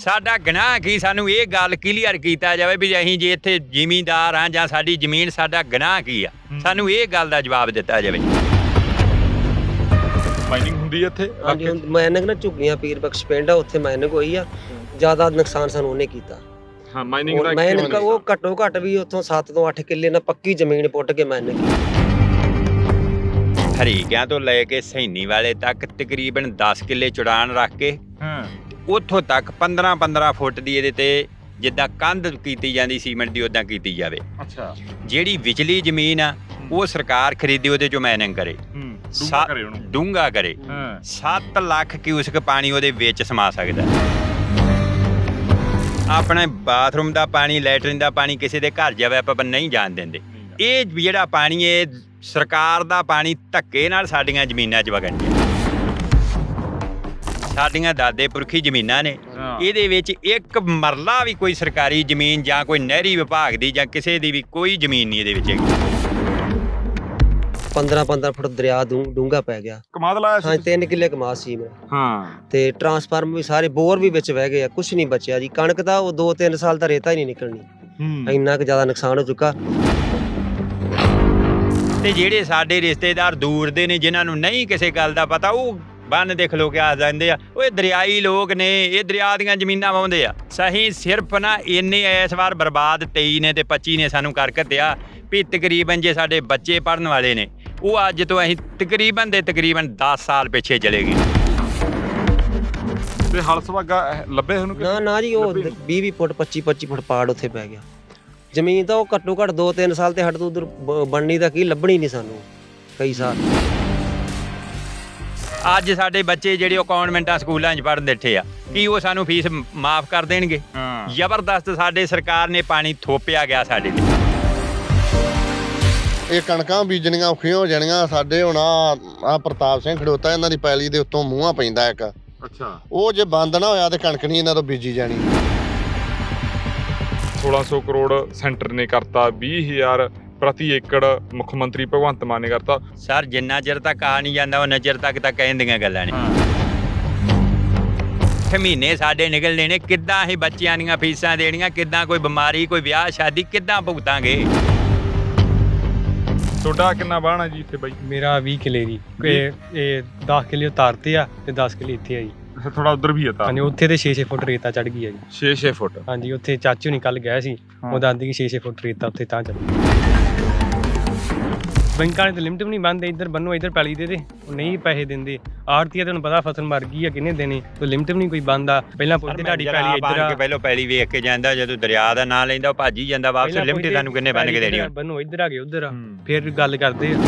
ਸਾਡਾ ਗੁਨਾਹ ਕੀ? ਸਾਨੂੰ ਇਹ ਗੱਲ ਕਲੀਅਰ ਕੀਤਾ ਜਾਵੇ ਵੀ ਅਸੀਂ ਜੇ ਇੱਥੇ ਜ਼ਿਮੀਂਦਾਰ ਆ ਜਾਂ ਸਾਡੀ ਜ਼ਮੀਨ ਸਾਡਾ ਗੁਨਾਹ ਕੀ ਆ? ਸਾਨੂੰ ਇਹ ਗੱਲ ਦਾ ਜਵਾਬ ਦਿੱਤਾ ਜਾਵੇ। ਮਾਈਨਿੰਗ ਹੁੰਦੀ ਹੈ ਇੱਥੇ? ਹਾਂਜੀ ਹੁਣ ਮਾਈਨਿੰਗ ਨਾ ਝੁੱਗੀਆਂ ਪੀਰ ਬਖਸ਼ ਪਿੰਡ ਆ ਉੱਥੇ ਮਾਈਨਿੰਗ ਹੋਈ ਆ। ਜ਼ਿਆਦਾ ਨੁਕਸਾਨ ਸਾਨੂੰ ਉਹਨੇ ਕੀਤਾ। ਹਾਂ ਮਾਈਨਿੰਗ ਦਾ ਉਹ ਘੱਟੋ ਘੱਟ ਵੀ ਉੱਥੋਂ 7 ਤੋਂ 8 ਕਿੱਲੇ ਨਾਲ ਪੱਕੀ ਜ਼ਮੀਨ ਪੁੱਟ ਕੇ ਮਾਈਨਿੰਗ ਹਰੀਕਿਆਂ ਤੋਂ ਲੈ ਕੇ ਸੈਣੀ ਵਾਲੇ ਤੱਕ ਤਕਰੀਬਨ 10 ਕਿੱਲੇ ਚੁੜਾਨ ਰੱਖ ਕੇ ਹਾਂ। ਉੱਥੋਂ ਤੱਕ 15 15 ਫੁੱਟ ਦੀ ਇਹਦੇ ਤੇ ਜਿੱਦਾਂ ਕੰਧ ਕੀਤੀ ਜਾਂਦੀ ਸੀਮੈਂਟ ਦੀ ਉਦਾਂ ਕੀਤੀ ਜਾਵੇ। ਅੱਛਾ। ਜਿਹੜੀ ਵਿਚਲੀ ਜ਼ਮੀਨ ਆ ਉਹ ਸਰਕਾਰ ਖਰੀਦੀ ਉਹਦੇ ਚੋਂ ਮਾਈਨਿੰਗ ਕਰੇ। ਡੂੰਘਾ ਕਰੇ ਉਹਨੂੰ। ਡੂੰਘਾ ਕਰੇ। ਹਾਂ। 7 ਲੱਖ ਕਿਊਸਕ ਪਾਣੀ ਉਹਦੇ ਵਿੱਚ ਸਮਾ ਸਕਦਾ। ਆਪਣੇ ਬਾਥਰੂਮ ਦਾ ਪਾਣੀ ਲੈਟਰਿਨ ਦਾ ਪਾਣੀ ਕਿਸੇ ਦੇ ਘਰ ਜਾਵੇ ਆਪਾਂ ਨਹੀਂ ਜਾਣ ਦਿੰਦੇ। ਇਹ ਜਿਹੜਾ ਪਾਣੀ ਇਹ ਸਰਕਾਰ ਦਾ ਪਾਣੀ ਧੱਕੇ ਨਾਲ ਸਾਡੀਆਂ ਜ਼ਮੀਨਾਂ 'ਚ ਵਗਣ ਡਿਆ ਸਾਡੀਆਂ ਦਾਦੇ ਪੁਰਖੀ ਜ਼ਮੀਨਾਂ ਨੇ। ਇਹਦੇ ਵਿੱਚ ਇੱਕ ਮਰਲਾ ਵੀ ਕੋਈ ਸਰਕਾਰੀ ਜ਼ਮੀਨ ਜਾਂ ਕੋਈ ਨਹਿਰੀ ਵਿਭਾਗ ਦੀ ਜਾਂ ਕਿਸੇ ਦੀ ਵੀ ਕੋਈ ਜ਼ਮੀਨ ਨਹੀਂ ਇਹਦੇ ਵਿੱਚ ਹੈਗੀ। 15 15 ਫੁੱਟ ਦਰਿਆ ਡੂੰਗਾ ਪੈ ਗਿਆ। ਕਮਾਦ ਲਾਇਆ ਹਾਂ ਸੀ 3 ਕਿੱਲੇ ਕਮਾ ਸੀ ਮੈਂ ਹਾਂ। ਤੇ ਟਰਾਂਸਫਾਰਮ ਵੀ ਸਾਰੇ ਬੋਰ ਵੀ ਵਿੱਚ ਵਹਿ ਗਏ ਆ ਕੁਝ ਨਹੀਂ ਬਚਿਆ ਜੀ। ਕਣਕ ਦਾ ਉਹ 2-3 ਸਾਲ ਦਾ ਰੇਤਾ ਹੀ ਨਹੀਂ ਨਿਕਲਣੀ। ਹੂੰ। ਇੰਨਾ ਕੁ ਜ਼ਿਆਦਾ ਨੁਕਸਾਨ ਹੋ ਚੁੱਕਾ। ਤੇ ਜਿਹੜੇ ਸਾਡੇ ਰਿਸ਼ਤੇਦਾਰ ਦੂਰ ਦੇ ਨੇ ਜਿਨ੍ਹਾਂ ਨੂੰ ਨਹੀਂ ਕਿਸੇ ਗੱਲ ਦਾ ਪਤਾ ਉਹ ਬੰਨ ਦੇ ਖਲੋ ਕੇ ਆ ਜਾਂਦੇ ਆ। ਇਹ ਦਰਿਆਈ ਲੋਕ ਨੇ ਇਹ ਦਰਿਆ ਦੀਆਂ ਜ਼ਮੀਨਾਂ ਵਾਉਂਦੇ ਆ। ਸਹੀ ਸਿਰਫ ਨਾ ਇੰਨੇ ਇਸ ਵਾਰ ਬਰਬਾਦ 23 ਨੇ ਤੇ 25 ਨੇ ਸਾਨੂੰ ਕਰ ਘੱਤਿਆ ਵੀ ਤਕਰੀਬਨ ਜੇ ਸਾਡੇ ਬੱਚੇ ਪੜਨ ਵਾਲੇ ਨੇ ਉਹ ਅੱਜ ਤੋਂ ਅਸੀਂ ਤਕਰੀਬਨ ਦੇ ਤਕਰੀਬਨ 10 ਸਾਲ ਪਿੱਛੇ ਚਲੇ ਗਏ। ਤੇ ਹਲ ਸਵਾਗਾ ਲੱਭੇ ਉਹਨੂੰ ਨਾ ਨਾ ਜੀ ਉਹ 20-20 ਫੁੱਟ 25-25 ਫੁੱਟ ਪਾੜ ਉੱਥੇ ਪੈ ਗਿਆ। ਜ਼ਮੀਨ ਤਾਂ ਉਹ ਘੱਟੋ ਘੱਟ 2-3 ਸਾਲ ਤੇ ਹਟ ਤੋਂ ਉਧਰ ਬਣਨੀ ਤਾਂ ਕੀ ਲੱਭਣੀ ਨਹੀਂ ਸਾਨੂੰ ਕਈ ਸਾਲ। ਅੱਜ ਸਾਡੇ ਬੱਚੇ ਜਿਹੜੇ ਉਹ ਕਨਵੈਂਟਾਂ ਸਕੂਲਾਂ 'ਚ ਪੜ੍ਹਨ ਬੈਠੇ ਆ? ਕੀ ਉਹ ਸਾਨੂੰ ਫੀਸ ਮਾਫ ਕਰ ਦੇਣਗੇ? ਹਾਂ। ਜ਼ਬਰਦਸਤ ਸਾਡੇ ਸਰਕਾਰ ਨੇ ਪਾਣੀ ਥੋਪਿਆ ਗਿਆ ਸਾਡੇ ਤੇ ਇਹ ਕਣਕਾਂ ਬੀਜਣੀਆਂ ਔਖੀਆਂ ਹੋ ਜਾਣੀਆਂ। ਸਾਡੇ ਹੁਣ ਆ ਆਹ ਪ੍ਰਤਾਪ ਸਿੰਘ ਖੜੋਤਾ ਇਹਨਾਂ ਦੀ ਪੈਲੀ ਦੇ ਉੱਤੋਂ ਮੂੰਹਾਂ ਪੈਂਦਾ ਇੱਕ। ਅੱਛਾ। ਉਹ ਜੇ ਬੰਦ ਨਾ ਹੋਇਆ ਤੇ ਕਣਕ ਨਹੀਂ ਇਹਨਾਂ ਤੋਂ ਬੀਜੀ ਜਾਣੀ। 1600 ਕਰੋੜ ਸੈਂਟਰ ਨੇ ਕਰਤਾ 20000 ਪ੍ਰਤੀ ਏਕੜ ਮੁੱਖ ਮੰਤਰੀ ਭਗਵੰਤ ਮਾਨ ਨੇ ਕਰਤਾ। ਸਰ ਜਿੰਨਾ ਚਿਰ ਤੱਕ ਆ ਨਹੀਂ ਜਾਂਦਾ ਉਹਨਾਂ ਚਿਰ ਤੱਕ ਤਾਂ ਕਹਿੰਦੀਆਂ ਗੱਲਾਂ ਨੇ। ਛੇ ਮਹੀਨੇ ਸਾਡੇ ਨਿਕਲਦੇ ਨੇ ਕਿੱਦਾਂ ਅਸੀਂ ਬੱਚਿਆਂ ਦੀਆਂ ਫੀਸਾਂ ਦੇਣੀਆਂ ਕਿੱਦਾਂ ਕੋਈ ਬਿਮਾਰੀ ਕੋਈ ਵਿਆਹ ਸ਼ਾਦੀ ਕਿੱਦਾਂ ਭੁਗਤਾਂਗੇ? ਤੁਹਾਡਾ ਕਿੰਨਾ ਬਾਣਾ ਜੀ ਇੱਥੇ ਬਾਈ? ਮੇਰਾ 20 ਕਿੱਲੇ ਦੀ ਇਹ ਇਹ 10 ਕਿੱਲੇ ਉਤਾਰਤੇ ਆ ਤੇ 10 ਕਿੱਲੇ ਇੱਥੇ ਆ ਜੀ। ਅੱਛਾ ਥੋੜਾ ਉਧਰ ਵੀ ਹੈ ਤਾਂ। ਹਾਂਜੀ ਉੱਥੇ ਤੇ 6-6 ਫੁੱਟ ਰੇਤਾ ਚੜ ਗਈ ਆ ਜੀ। 6-6 ਫੁੱਟ। ਹਾਂਜੀ ਉੱਥੇ ਚਾਚੂ ਨਹੀਂ ਕੱਲ ਗਿਆ ਸੀ। ਹਾਂ। ਉਹ ਦਾਦੀ ਕਿ 6-6 ਫੁੱਟ ਰੇਤਾ ਉੱਥੇ ਤਾਂ ਚੜ ਗਈ। ਬੈਂਕਾਂ ਨੇ ਤੇ ਲਿਮਟ ਵੀ ਨਹੀਂ ਬੰਦੇ ਇੱਧਰ ਬੰਨੋ ਇੱਧਰ ਪੈਲੀ ਦੇ ਦੇ। ਉਹ ਨਹੀਂ ਪੈਸੇ ਦਿੰਦੇ। ਆੜਤੀਆ ਤੁਹਾਨੂੰ ਪਤਾ ਫਸਲ ਮਰ ਗਈ ਆ ਕਿੰਨੇ ਦੇਣੇ ਤੇ ਲਿਮਟ ਵੀ ਨਹੀਂ ਕੋਈ ਬੰਦਾ ਪਹਿਲਾਂ ਪੁੱਛਦੇ ਤੁਹਾਡੀ ਪੈਲੀ ਇੱਧਰ ਆ। ਕੇ ਪਹਿਲਾਂ ਪੈਲੀ ਵੇਖ ਕੇ ਜਾਂਦਾ ਜਦੋਂ ਦਰਿਆ ਦਾ ਨਾਂ ਲੈਂਦਾ ਉਹ ਭੱਜ ਹੀ ਜਾਂਦਾ ਵਾਪਸ। ਲਿਮਟ ਤੁਹਾਨੂੰ ਕਿੰਨੇ ਬੰਨ ਕੇ ਦੇਣੀ ਬੰਨੋ ਇੱਧਰ ਆ ਗਏ ਉੱਧਰ ਆ। ਹੂੰ। ਫਿਰ ਗੱਲ ਕਰਦੇ ਆ।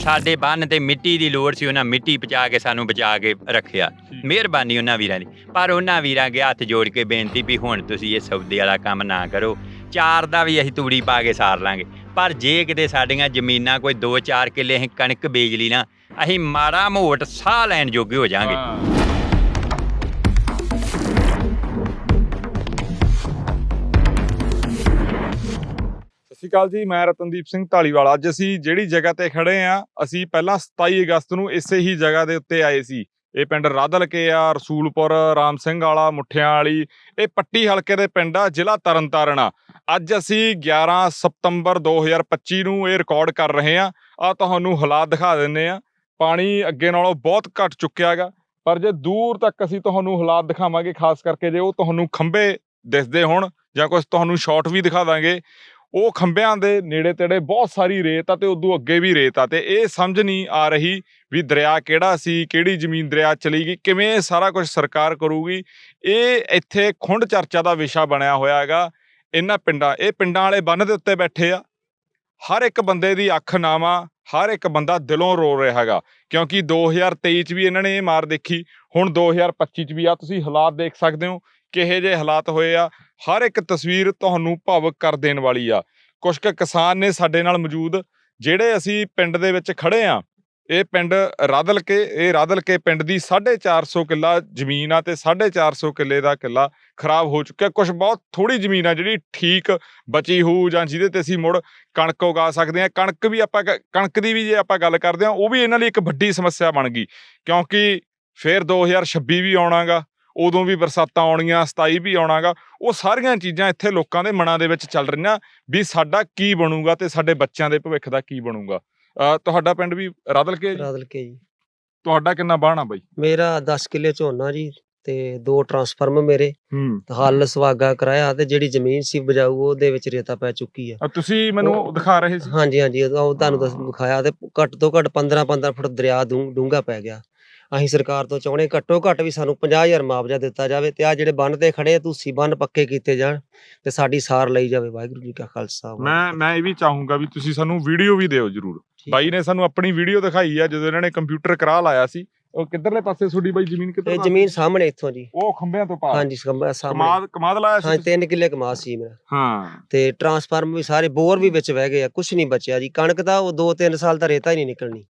ਸਾਡੇ ਬੰਨ ਤੇ ਮਿੱਟੀ ਦੀ ਲੋੜ ਸੀ ਉਹਨਾਂ ਮਿੱਟੀ ਪਚਾ ਕੇ ਸਾਨੂੰ ਬਚਾ ਕੇ ਰੱਖਿਆ। ਮਿਹਰਬਾਨੀ ਉਹਨਾਂ ਵੀਰਾਂ ਦੀ। ਪਰ ਉਹਨਾਂ ਵੀਰਾਂ ਅੱਗੇ ਹੱਥ ਜੋੜ ਕੇ ਬੇਨਤੀ ਵੀ ਹੁਣ ਤੁਸੀਂ ਇਹ ਸੌਦੇ ਵਾਲਾ ਕੰਮ ਨਾ ਕਰੋ। ਚਾਰ ਦਾ ਵੀ ਅਸੀਂ ਤੂੜੀ ਪਾ ਕੇ ਸਾਰ ਲਾਂਗੇ। ਪਰ ਜੇ ਕਿਤੇ ਸਾਡੀਆਂ ਜ਼ਮੀਨਾਂ ਕੋਈ 2-4 ਕਿੱਲੇ ਅਸੀਂ ਕਣਕ ਬੀਜ ਲਈ ਨਾ ਅਸੀਂ ਮਾੜਾ ਮੋਟ ਸਾਹ ਲੈਣ ਜੋਗੇ ਹੋ ਜਾਾਂਗੇ। ਸ਼੍ਰੀ ਅਕਾਲ ਜੀ, ਮੈਂ ਰਤਨਦੀਪ ਸਿੰਘ ਢਾਲੀਵਾਲ। ਅੱਜ ਅਸੀਂ ਜਿਹੜੀ ਜਗ੍ਹਾ ਤੇ ਖੜੇ ਆ, ਅਸੀਂ ਪਹਿਲਾਂ 27 ਅਗਸਤ ਨੂੰ ਇਸੇ ਹੀ ਜਗ੍ਹਾ ਦੇ ਉੱਤੇ ਆਏ ਸੀ। ਇਹ ਪਿੰਡ ਰਾਧਲ ਕੇ ਆ, ਰਸੂਲਪੁਰ, ਰਾਮ ਸਿੰਘ ਵਾਲਾ, ਮੁੱਠਿਆਂ ਵਾਲੀ, ਇਹ ਪੱਟੀ ਹਲਕੇ ਦੇ ਪਿੰਡ ਆ, ਜ਼ਿਲ੍ਹਾ ਤਰਨਤਾਰਨ ਆ। ਅੱਜ ਅਸੀਂ 11 ਸਤੰਬਰ 2025 ਨੂੰ ਇਹ ਰਿਕਾਰਡ ਕਰ ਰਹੇ ਆ। ਆ ਤੁਹਾਨੂੰ ਹਾਲਾਤ ਦਿਖਾ ਦਿੰਨੇ ਆ। ਪਾਣੀ ਅੱਗੇ ਨਾਲੋਂ ਬਹੁਤ ਘਟ ਚੁੱਕਿਆ ਹੈਗਾ ਪਰ ਜੇ ਦੂਰ ਤੱਕ ਅਸੀਂ ਤੁਹਾਨੂੰ ਹਾਲਾਤ ਦਿਖਾਵਾਂਗੇ, ਖਾਸ ਕਰਕੇ ਜੇ ਉਹ ਤੁਹਾਨੂੰ ਖੰਭੇ ਦਿਸਦੇ ਹੋਣ ਜਾਂ ਕੁਝ ਤੁਹਾਨੂੰ ਸ਼ਾਟ ਵੀ ਦਿਖਾ ਦਾਂਗੇ। ਉਹ ਖੰਭਿਆਂ ਦੇ ਨੇੜੇ ਤੇੜੇ ਬਹੁਤ ਸਾਰੀ ਰੇਤ ਆ ਤੇ ਉਦੋਂ ਅੱਗੇ ਵੀ ਰੇਤ ਆ ਤੇ ਇਹ ਸਮਝ ਨਹੀਂ ਆ ਰਹੀ ਵੀ ਦਰਿਆ ਕਿਹੜਾ ਸੀ, ਕਿਹੜੀ ਜ਼ਮੀਨ ਦਰਿਆ ਚਲੀ ਗਈ, ਕਿਵੇਂ ਇਹ ਸਾਰਾ ਕੁਝ ਸਰਕਾਰ ਕਰੂਗੀ। ਇਹ ਇੱਥੇ ਖੁੰਡ ਚਰਚਾ ਦਾ ਵਿਸ਼ਾ ਬਣਿਆ ਹੋਇਆ ਹੈਗਾ ਇਹਨਾਂ ਪਿੰਡਾਂ, ਇਹ ਪਿੰਡਾਂ ਵਾਲੇ ਬੰਨ ਦੇ ਉੱਤੇ ਬੈਠੇ ਆ। ਹਰ ਇੱਕ ਬੰਦੇ ਦੀ ਅੱਖ ਨਾਵਾ, ਹਰ ਇੱਕ ਬੰਦਾ ਦਿਲੋਂ ਰੋ ਰਿਹਾ ਹੈਗਾ, ਕਿਉਂਕਿ 2023 ਚ ਵੀ ਇਹਨਾਂ ਨੇ ਇਹ ਮਾਰ ਦੇਖੀ, ਹੁਣ 2025 ਚ ਵੀ ਆ। ਤੁਸੀਂ ਹਾਲਾਤ ਦੇਖ ਸਕਦੇ ਹੋ ਕਿਹੇ ਜਿਹੇ ਹਾਲਾਤ ਹੋਏ ਆ, ਹਰ ਇੱਕ ਤਸਵੀਰ ਤੁਹਾਨੂੰ ਭਾਵੁਕ ਕਰ ਦੇਣ ਵਾਲੀ ਆ। ਕੁਝ ਕੁ ਕਿਸਾਨ ਨੇ ਸਾਡੇ ਨਾਲ ਮੌਜੂਦ, ਜਿਹੜੇ ਅਸੀਂ ਪਿੰਡ ਦੇ ਵਿੱਚ ਖੜੇ ਆ। ਇਹ ਪਿੰਡ ਰਾਦਲ ਕੇ ਇਹ ਰਾਦਲ ਕੇ ਪਿੰਡ ਦੀ 450 ਕਿੱਲਾ ਜ਼ਮੀਨ ਆ ਤੇ 450 ਕਿੱਲੇ ਦਾ ਕਿੱਲਾ ਖਰਾਬ ਹੋ ਚੁੱਕਿਆ। ਕੁਝ ਬਹੁਤ ਥੋੜੀ ਜ਼ਮੀਨ ਆ ਜਿਹੜੀ ਠੀਕ ਬਚੀ ਹੋਊ ਜਾਂ ਜਿਹਦੇ ਤੇ ਅਸੀਂ ਮੁੜ ਕਣਕ ਉਗਾ ਸਕਦੇ ਆ। ਕਣਕ ਵੀ ਆਪਾਂ ਕ- ਕਣਕ ਦੀ ਵੀ ਜੇ ਆਪਾਂ ਗੱਲ ਕਰਦੇ ਆ, ਉਹ ਵੀ ਇਹਨਾਂ ਲਈ ਇੱਕ ਵੱਡੀ ਸਮੱਸਿਆ ਬਣ ਗਈ। ਕਿਉਂਕਿ ਫਿਰ 2026 ਵੀ ਆਉਣਾਗਾ। ਉਦੋਂ ਵੀ ਬਰਸਾਤਾਂ ਆਉਣੀਆਂ 27 ਵੀ ਆਉਣਾਗਾ ਉਹ ਸਾਰੀਆਂ ਚੀਜ਼ਾਂ ਇੱਥੇ ਲੋਕਾਂ ਦੇ ਮਨਾਂ ਦੇ ਵਿੱਚ ਚੱਲ ਰਹੀਆਂ ਵੀ ਸਾਡਾ ਕੀ ਬਣੂਗਾ ਤੇ ਸਾਡੇ ਬੱਚਿਆਂ ਦੇ ਭਵਿੱਖ ਦਾ ਕੀ ਬਣੂਗਾ। ਤੁਹਾਡਾ ਪਿੰਡ ਵੀ ਰਾਦਲ ਕੇ ਜੀ? ਰਾਦਲ ਕੇ ਜੀ। ਤੁਹਾਡਾ ਕਿੰਨਾ ਬਾਣਾ ਬਾਈ? ਮੇਰਾ 10 ਕਿੱਲੇ ਝੋਨਾ ਜੀ ਤੇ ਦੋ ਟਰਾਂਸਫਾਰਮਰ ਮੇਰੇ। ਹੱਲ ਸਵਾਗਾ ਕਰਾਇਆ ਤੇ ਜਿਹੜੀ ਜ਼ਮੀਨ ਸੀ ਬਜਾਊ ਉਹਦੇ ਵਿੱਚ ਰੇਤਾ ਪੈ ਚੁੱਕੀ ਆ। ਤੁਸੀਂ ਮੈਨੂੰ ਦਿਖਾ ਰਹੇ ਸੀ? ਹਾਂਜੀ ਹਾਂਜੀ ਉਹ ਤੁਹਾਨੂੰ। ਦਿਖਾਇਆ ਤੇ ਘੱਟ ਤੋਂ ਘੱਟ 15 15 ਫੁੱਟ ਦਰਿਆ ਡੂੰਘਾ ਪੈ ਗਿਆ। ਅਸੀਂ ਸਰਕਾਰ ਤੋਂ ਚਾਹੁੰਦੇ ਘੱਟੋ ਘੱਟ ਵੀ ਸਾਨੂੰ 50000 ਮੁਆਵਜ਼ਾ ਦਿੱਤਾ ਜਾਵੇ ਤੇ ਆ ਜਿਹੜੇ ਬੰਨ ਤੇ ਖੜੇ ਆ ਤੁਸੀਂ ਬੰਨ ਪੱਕੇ ਕੀਤੇ ਜਾਣ ਤੇ ਸਾਡੀ ਸਾਰ ਲਈ ਜਾਵੇ। ਵਾਹਿਗੁਰੂ ਜੀ ਕਾ ਖਾਲਸਾ ਮੈਂ ਮੈਂ ਇਹ ਵੀ ਚਾਹੂੰਗਾ ਵੀ ਤੁਸੀਂ ਸਾਨੂੰ ਵੀਡੀਓ ਵੀ ਦਿਓ ਜਰੂਰ। ਬਾਈ ਨੇ ਸਾਨੂੰ ਆਪਣੀ ਵੀਡੀਓ ਦਿਖਾਈ ਆ ਜਦੋਂ ਇਹਨਾਂ ਨੇ ਕੰਪਿਊਟਰ ਕਰਾ ਲਾਇਆ ਸੀ। ਉਹ ਕਿੱਧਰਲੇ ਪਾਸੇ ਤੁਹਾਡੀ ਬਾਈ ਜ਼ਮੀਨ ਕਿੱਧਰ ਇਹ ਜ਼ਮੀਨ ਸਾਹਮਣੇ ਇੱਥੋਂ ਜੀ। ਉਹ ਖੰਭਿਆਂ ਤੋਂ ਪਾਰ। ਹਾਂਜੀ ਸਾਹਮਣੇ ਸਾਹਮਣੇ। ਕਮਾਦ ਕਮਾਦ ਲਾਇਆ ਸੀ ਹਾਂ ਤੁਸੀਂ? ਤਿੰਨ ਕਿੱਲੇ ਕਮਾ ਸੀ ਮੇਰਾ। ਹਾਂ। ਤੇ ਟਰਾਂਸਫਾਰਮਰ ਵੀ ਸਾਰੇ ਬੋਰ ਵੀ ਵਿੱਚ ਵਹਿ ਗਏ ਆ ਕੁਝ ਨਹੀਂ ਬਚਿਆ ਜੀ। ਕਣਕ ਦਾ ਉਹ 2-3 ਸਾਲ ਦਾ ਰੇਤਾ ਹੀ ਨਹੀਂ ਨਿਕਲਣੀ।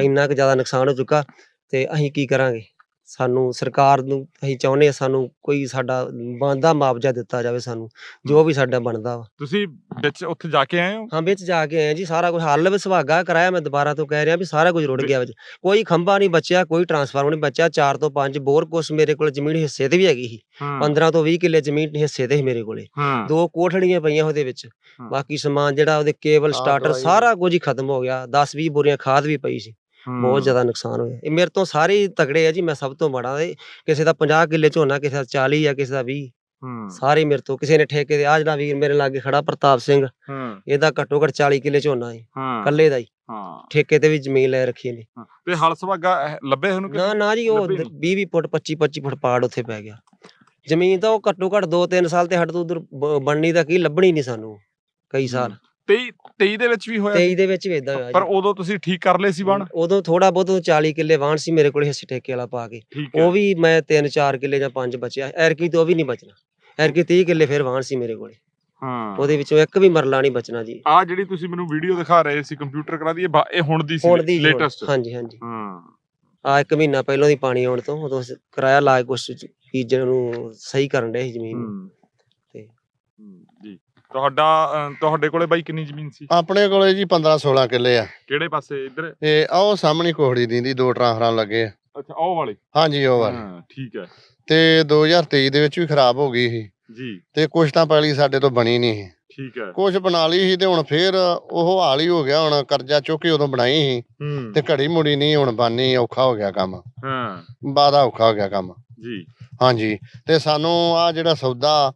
ਇੰਨਾ ਕੁ ਜ਼ਿਆਦਾ ਨੁਕਸਾਨ ਹੋ ਚੁੱਕਾ। ਤੇ ਅਸੀਂ ਕੀ ਕਰਾਂਗੇ? ਸਾਨੂੰ ਸਰਕਾਰ ਨੂੰ ਅਸੀਂ ਚਾਹੁੰਦੇ ਆ ਸਾਨੂੰ ਕੋਈ ਸਾਡਾ ਬਣਦਾ ਮੁਆਵਜ਼ਾ ਦਿੱਤਾ ਜਾਵੇ ਸਾਨੂੰ ਜੋ ਵੀ ਸਾਡਾ ਬਣਦਾ ਵਾ। ਤੁਸੀਂ ਵਿੱਚ ਉੱਥੇ ਜਾ ਕੇ ਆਏ ਹੋ? ਹਾਂ ਵਿੱਚ ਜਾ ਕੇ ਆਏ ਜੀ ਸਾਰਾ ਕੁਝ ਹੱਲ ਵੀ ਸੁਹਾਗਾ ਕਰਾਇਆ ਮੈਂ ਦੁਬਾਰਾ ਤੋਂ ਕਹਿ ਰਿਹਾ ਵੀ ਸਾਰਾ ਕੁਝ ਰੁੜ ਗਿਆ ਵਿੱਚ ਕੋਈ ਖੰਭਾ ਨਹੀਂ ਬਚਿਆ ਕੋਈ ਟਰਾਂਸਫਾਰਮਰ ਨਹੀਂ ਬਚਿਆ 4 ਤੋਂ 5 ਬੋਰ ਕੁਛ ਮੇਰੇ ਕੋਲ ਜ਼ਮੀਨ ਹਿੱਸੇ ਤੇ ਵੀ ਹੈਗੀ ਸੀ। 15 ਤੋਂ 20 ਕਿੱਲੇ ਜ਼ਮੀਨ ਹਿੱਸੇ ਤੇ ਸੀ ਮੇਰੇ ਕੋਲੇ। ਦੋ ਕੋਠੜੀਆਂ ਪਈਆਂ ਉਹਦੇ ਵਿੱਚ। ਬਾਕੀ ਸਮਾਨ ਜਿਹੜਾ ਉਹਦੇ ਕੇਬਲ ਸਟਾਰਟਰ ਸਾਰਾ ਕੁਝ ਹੀ ਖਤਮ ਹੋ ਗਿਆ 10 20 ਬੋਰੀਆਂ ਖਾਦ ਵੀ ਪਈ ਸੀ। ਬਹੁਤ ਜ਼ਿਆਦਾ ਨੁਕਸਾਨ ਹੋਇਆ। ਇਹ ਮੇਰੇ ਤੋਂ ਸਾਰੇ ਹੀ ਤਗੜੇ ਆ ਜੀ ਮੈਂ ਸਭ ਤੋਂ ਤੇ ਕਿਸੇ ਦਾ 50 ਕਿੱਲੇ ਝੋਨਾ ਕਿਸੇ ਦਾ 40 ਆ ਕਿਸੇ ਦਾ 20 ਹਾਂ। ਸਾਰੇ ਮੇਰੇ ਤੋਂ ਕਿਸੇ ਨੇ ਠੇਕੇ ਤੇ ਆ ਜਿਹੜਾ ਵੀਰ ਮੇਰੇ ਲਾਗੇ ਖੜਾ ਪ੍ਰਤਾਪ ਸਿੰਘ ਹਾਂ। ਇਹਦਾ ਘੱਟੋ ਘੱਟ 40 ਕਿੱਲੇ ਝੋਨਾ ਹੈ। ਕੱਲੇ ਦਾ ਹੀ ਹਾਂ। ਠੇਕੇ ਤੇ ਵੀ ਜ਼ਮੀਨ ਲੈ ਰੱਖੀ ਨੇ। ਤੇ ਹਲ ਸੁਭਾਗਾ ਲੱਭੇ ਉਹਨੂੰ ਨਾ ਨਾ ਜੀ ਉਹ ਲੱਭੇ 20 20 ਫੁੱਟ 25 25 ਫੁੱਟ ਪਾੜ ਉੱਥੇ ਪੈ ਗਿਆ। ਜ਼ਮੀਨ ਤਾਂ ਉਹ ਘੱਟੋ ਘੱਟ 2-3 ਸਾਲ ਤੇ ਹਟ ਤੋਂ ਉਧਰ ਬਣਨੀ ਤਾਂ ਕੀ ਲੱਭਣੀ ਨਹੀਂ ਸਾਨੂੰ ਕਈ ਸਾਲ। 23 23 ਦੇ ਵਿੱਚ ਵੀ ਹੋਇਆ 23 ਦੇ ਵਿੱਚ ਵੀ ਇਦਾਂ ਹੋਇਆ ਪਰ ਉਦੋਂ ਤੁਸੀਂ ਠੀਕ ਕਰ ਲਏ ਸੀ ਬਣ? ਉਦੋਂ ਥੋੜਾ ਬਹੁਤ ਉਦੋਂ 40 ਕਿੱਲੇ ਵਾਹਣ ਸੀ ਮੇਰੇ ਕੋਲ ਹਿੱਸੇ ਠੇਕੇ ਵਾਲਾ ਪਾ ਕੇ। ਠੀਕ ਹੈ। ਉਹ ਵੀ ਮੈਂ 3-4 ਕਿੱਲੇ ਜਾਂ 5 ਬਚਿਆ। ਐਰਕੀ ਤੋਂ ਉਹ ਵੀ ਨਹੀਂ ਬਚਣਾ। ਐਰਕੀ 30 ਕਿੱਲੇ ਫਿਰ ਵਾਹਣ ਸੀ ਮੇਰੇ ਕੋਲੇ। ਹਾਂ। ਉਹਦੇ ਵਿੱਚੋਂ ਇੱਕ ਵੀ ਮਰਲਾ ਨਹੀਂ ਬਚਣਾ ਜੀ। ਆ ਜਿਹੜੀ ਤੁਸੀਂ ਮੈਨੂੰ ਵੀਡੀਓ ਦਿਖਾ ਰਹੇ ਸੀ ਕੰਪਿਊਟਰ ਕਰਾ ਦੀ ਇਹ ਬਾ- ਇਹ ਹੁਣ ਦੀ ਸੀ ਹੁਣ ਦੀ ਜੀ ਹੁਣ। ਲੇਟੈਸਟ ਹਾਂਜੀ ਹਾਂਜੀ। ਹਾਂ। ਆ ਇੱਕ ਮਹੀਨਾ ਪਹਿਲਾਂ ਦੀ ਪਾਣੀ ਆਉਣ ਤੋਂ ਉਦੋਂ ਅਸੀਂ ਕਿਰਾਇਆ ਲਾ ਕੇ ਕੁਛ ਬੀਜਣ ਨੂੰ ਸਹੀ ਕਰਨ ਦੇ ਜ਼ਮੀਨ ਨੂੰ। ਤੁਹਾਡਾ ਅਹ, ਤੁਹਾਡੇ ਕੋਲੇ ਬਾਈ ਕਿੰਨੀ ਜ਼ਮੀਨ ਸੀ? ਆਪਣੇ ਕੋਲੇ ਜੀ 15 16 ਕਿੱਲੇ ਆ। ਕਿਹੜੇ ਪਾਸੇ ਇੱਧਰ? ਤੇ ਆਹ ਸਾਹਮਣੀ ਕੋਹੜੀ ਦਿੰਦੀ ਦੋ ਟਰਾਂਸਫਰਾਂ ਲੱਗੇ ਆ। ਅੱਛਾ ਉਹ ਵਾਲੇ? ਹਾਂਜੀ ਉਹ ਵਾਲੀ। ਹਾਂ ਠੀਕ ਹੈ। ਤੇ 2023 ਦੇ ਵਿੱਚ ਵੀ ਖਰਾਬ ਹੋ ਗਈ ਸੀ। ਜੀ। ਤੇ ਕੁਛ ਤਾਂ ਪਹਿਲੀ ਸਾਡੇ ਤੋਂ ਬਣੀ ਨਹੀਂ ਸੀ। ਠੀਕ ਹੈ। ਕੁਛ ਬਣਾ ਲਈ ਸੀ ਤੇ ਹੁਣ ਫੇਰ ਉਹ ਹਾਲ ਹੀ ਹੋ ਗਿਆ ਹੁਣ ਕਰਜ਼ਾ ਚੁੱਕ ਕੇ ਉਦੋਂ ਬਣਾਈ ਸੀ। ਹੂੰ। ਤੇ ਘੜੀ ਮੁੜੀ ਨਹੀਂ ਹੁਣ ਬਾਨੀ ਔਖਾ ਹੋ ਗਿਆ ਕੰਮ। ਹਾਂ। ਬਾਦਾ ਔਖਾ ਹੋ ਗਿਆ ਕੰਮ। ਜੀ। ਹਾਂਜੀ। ਤੇ ਸਾਨੂੰ ਆ ਜਿਹੜਾ ਸੌਦਾ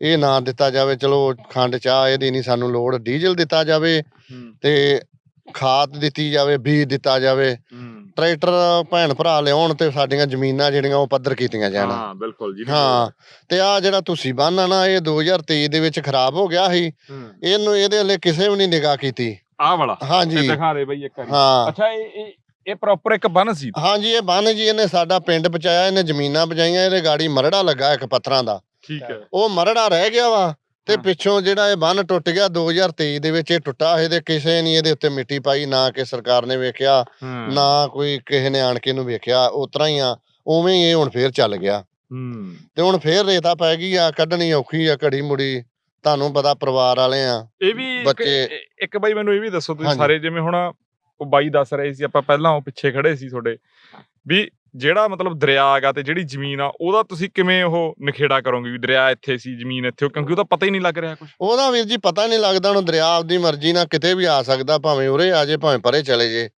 ਇਹ ਨਾ ਦਿੱਤਾ ਜਾਵੇ ਚਲੋ ਖੰਡ ਚਾਹ ਇਹਦੀ ਨਹੀਂ ਸਾਨੂੰ ਲੋੜ ਡੀਜ਼ਲ ਦਿੱਤਾ ਜਾਵੇ ਤੇ ਖਾਦ ਦਿੱਤੀ ਜਾਵੇ ਬੀਜ ਦਿੱਤਾ ਜਾਵੇ। ਟਰੈਕਟਰ ਭੈਣ ਭਰਾ ਲਿਆਉਣ ਤੇ ਸਾਡੀਆਂ ਜ਼ਮੀਨਾਂ ਜਿਹੜੀਆਂ ਉਹ ਪੱਧਰ ਕੀਤੀਆਂ ਜਾਣ। ਹਾਂ ਬਿਲਕੁਲ ਜੀ ਹਾਂ ਤੇ ਆ ਜਿਹੜਾ ਤੁਸੀਂ ਬੰਨ ਆ ਨਾ ਇਹ 2023 ਦੇ ਵਿੱਚ ਖਰਾਬ ਹੋ ਗਿਆ ਸੀ। ਇਹਨੂੰ ਇਹਦੇ ਲਈ ਕਿਸੇ ਵੀ ਨਹੀਂ ਨਿਗਾਹ ਕੀਤੀ। ਆਹ ਵਾਲਾ? ਹਾਂਜੀ। ਦਿਖਾ ਦੇ ਬਈ ਇੱਕ ਵਾਰੀ। ਹਾਂ। ਅੱਛਾ ਇਹ ਇਹ ਇਹ ਪ੍ਰੋਪਰ ਇੱਕ ਬੰਨ ਸੀ? ਹਾਂਜੀ ਇਹ ਬੰਨ ਜੀ ਇਹਨੇ ਸਾਡਾ ਪਿੰਡ ਬਚਾਇਆ ਇਹਨੇ ਜ਼ਮੀਨਾਂ ਬਚਾਈਆਂ ਇਹਦੇ ਗਾੜੀ ਮਰੜਾ ਲੱਗਾ ਇੱਕ ਪੱਥਰਾਂ ਦਾ। ਠੀਕ ਹੈ। ਉਹ ਮਰੜਾ ਰਹਿ ਗਿਆ ਵਾ ਤੇ। ਪਿੱਛੋਂ ਜਿਹੜਾ ਇਹ ਬੰਨ ਟੁੱਟ ਗਿਆ 2023 ਦੇ ਵਿੱਚ ਇਹ ਟੁੱਟਾ ਇਹਦੇ ਕਿਸੇ ਨਹੀਂ ਇਹਦੇ ਉੱਤੇ ਮਿੱਟੀ ਪਾਈ ਨਾ ਕਿ ਸਰਕਾਰ ਨੇ ਵੇਖਿਆ ਨਾ ਕੋਈ ਕਿਸੇ ਨੇ ਆਣ ਕੇ ਇਹਨੂੰ ਵੇਖਿਆ ਉਸ ਤਰ੍ਹਾਂ ਹੀ ਆ ਉਵੇਂ ਹੀ ਇਹ ਹੁਣ ਫੇਰ ਚੱਲ ਗਿਆ। ਹੂੰ। ਤੇ ਹੁਣ ਫੇਰ ਰੇਤਾ ਪੈ ਗਈ ਆ ਕੱਢਣੀ ਔਖੀ ਆ ਘੜੀ ਮੁੜੀ ਤੁਹਾਨੂੰ ਪਤਾ ਪਰਿਵਾਰ ਵਾਲੇ ਆ ਇਹ ਵੀ ਇੱਕ- ਬੱਚੇ- ਇੱਕ ਬਾਈ ਮੈਨੂੰ ਇਹ ਵੀ ਦੱਸੋ ਤੁਸੀਂ। ਸਾਰੇ ਜਿਵੇਂ ਹੁਣ ਉਹ ਬਾਈ ਦੱਸ ਰਹੇ ਸੀ ਆਪਾਂ ਪਹਿਲਾਂ ਉਹ ਪਿੱਛੇ ਖੜੇ ਸੀ ਤੁਹਾਡੇ ਵੀ ਜਿਹੜਾ ਮਤਲਬ ਦਰਿਆ ਹੈਗਾ ਤੇ ਜਿਹੜੀ ਜ਼ਮੀਨ ਆ ਉਹਦਾ ਤੁਸੀਂ ਕਿਵੇਂ ਉਹ ਨਿਖੇੜਾ ਕਰੋਗੇ ਵੀ ਦਰਿਆ ਇੱਥੇ ਸੀ ਜ਼ਮੀਨ ਇੱਥੇ ਕਿਉਂਕਿ ਉਹਦਾ ਪਤਾ ਹੀ ਨਹੀਂ ਲੱਗ ਰਿਹਾ ਕੁਝ ਉਹਦਾ ਵੀਰ ਜੀ ਪਤਾ ਨਹੀਂ ਲੱਗਦਾ ਹੁਣ ਦਰਿਆ ਆਪਦੀ ਮਰਜ਼ੀ ਨਾਲ ਕਿਤੇ ਵੀ ਆ ਸਕਦਾ ਭਾਵੇਂ ਉਰੇ ਆ ਜੇ ਭਾਵੇਂ ਪਰੇ ਚਲੇ ਜੇ।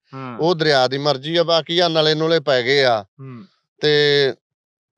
ਉਹ ਦਰਿਆ ਦੀ ਮਰਜ਼ੀ ਆ ਬਾਕੀ ਆ ਨਲੇ ਨੂਲੇ ਪੈ ਗਏ ਆ। ਤੇ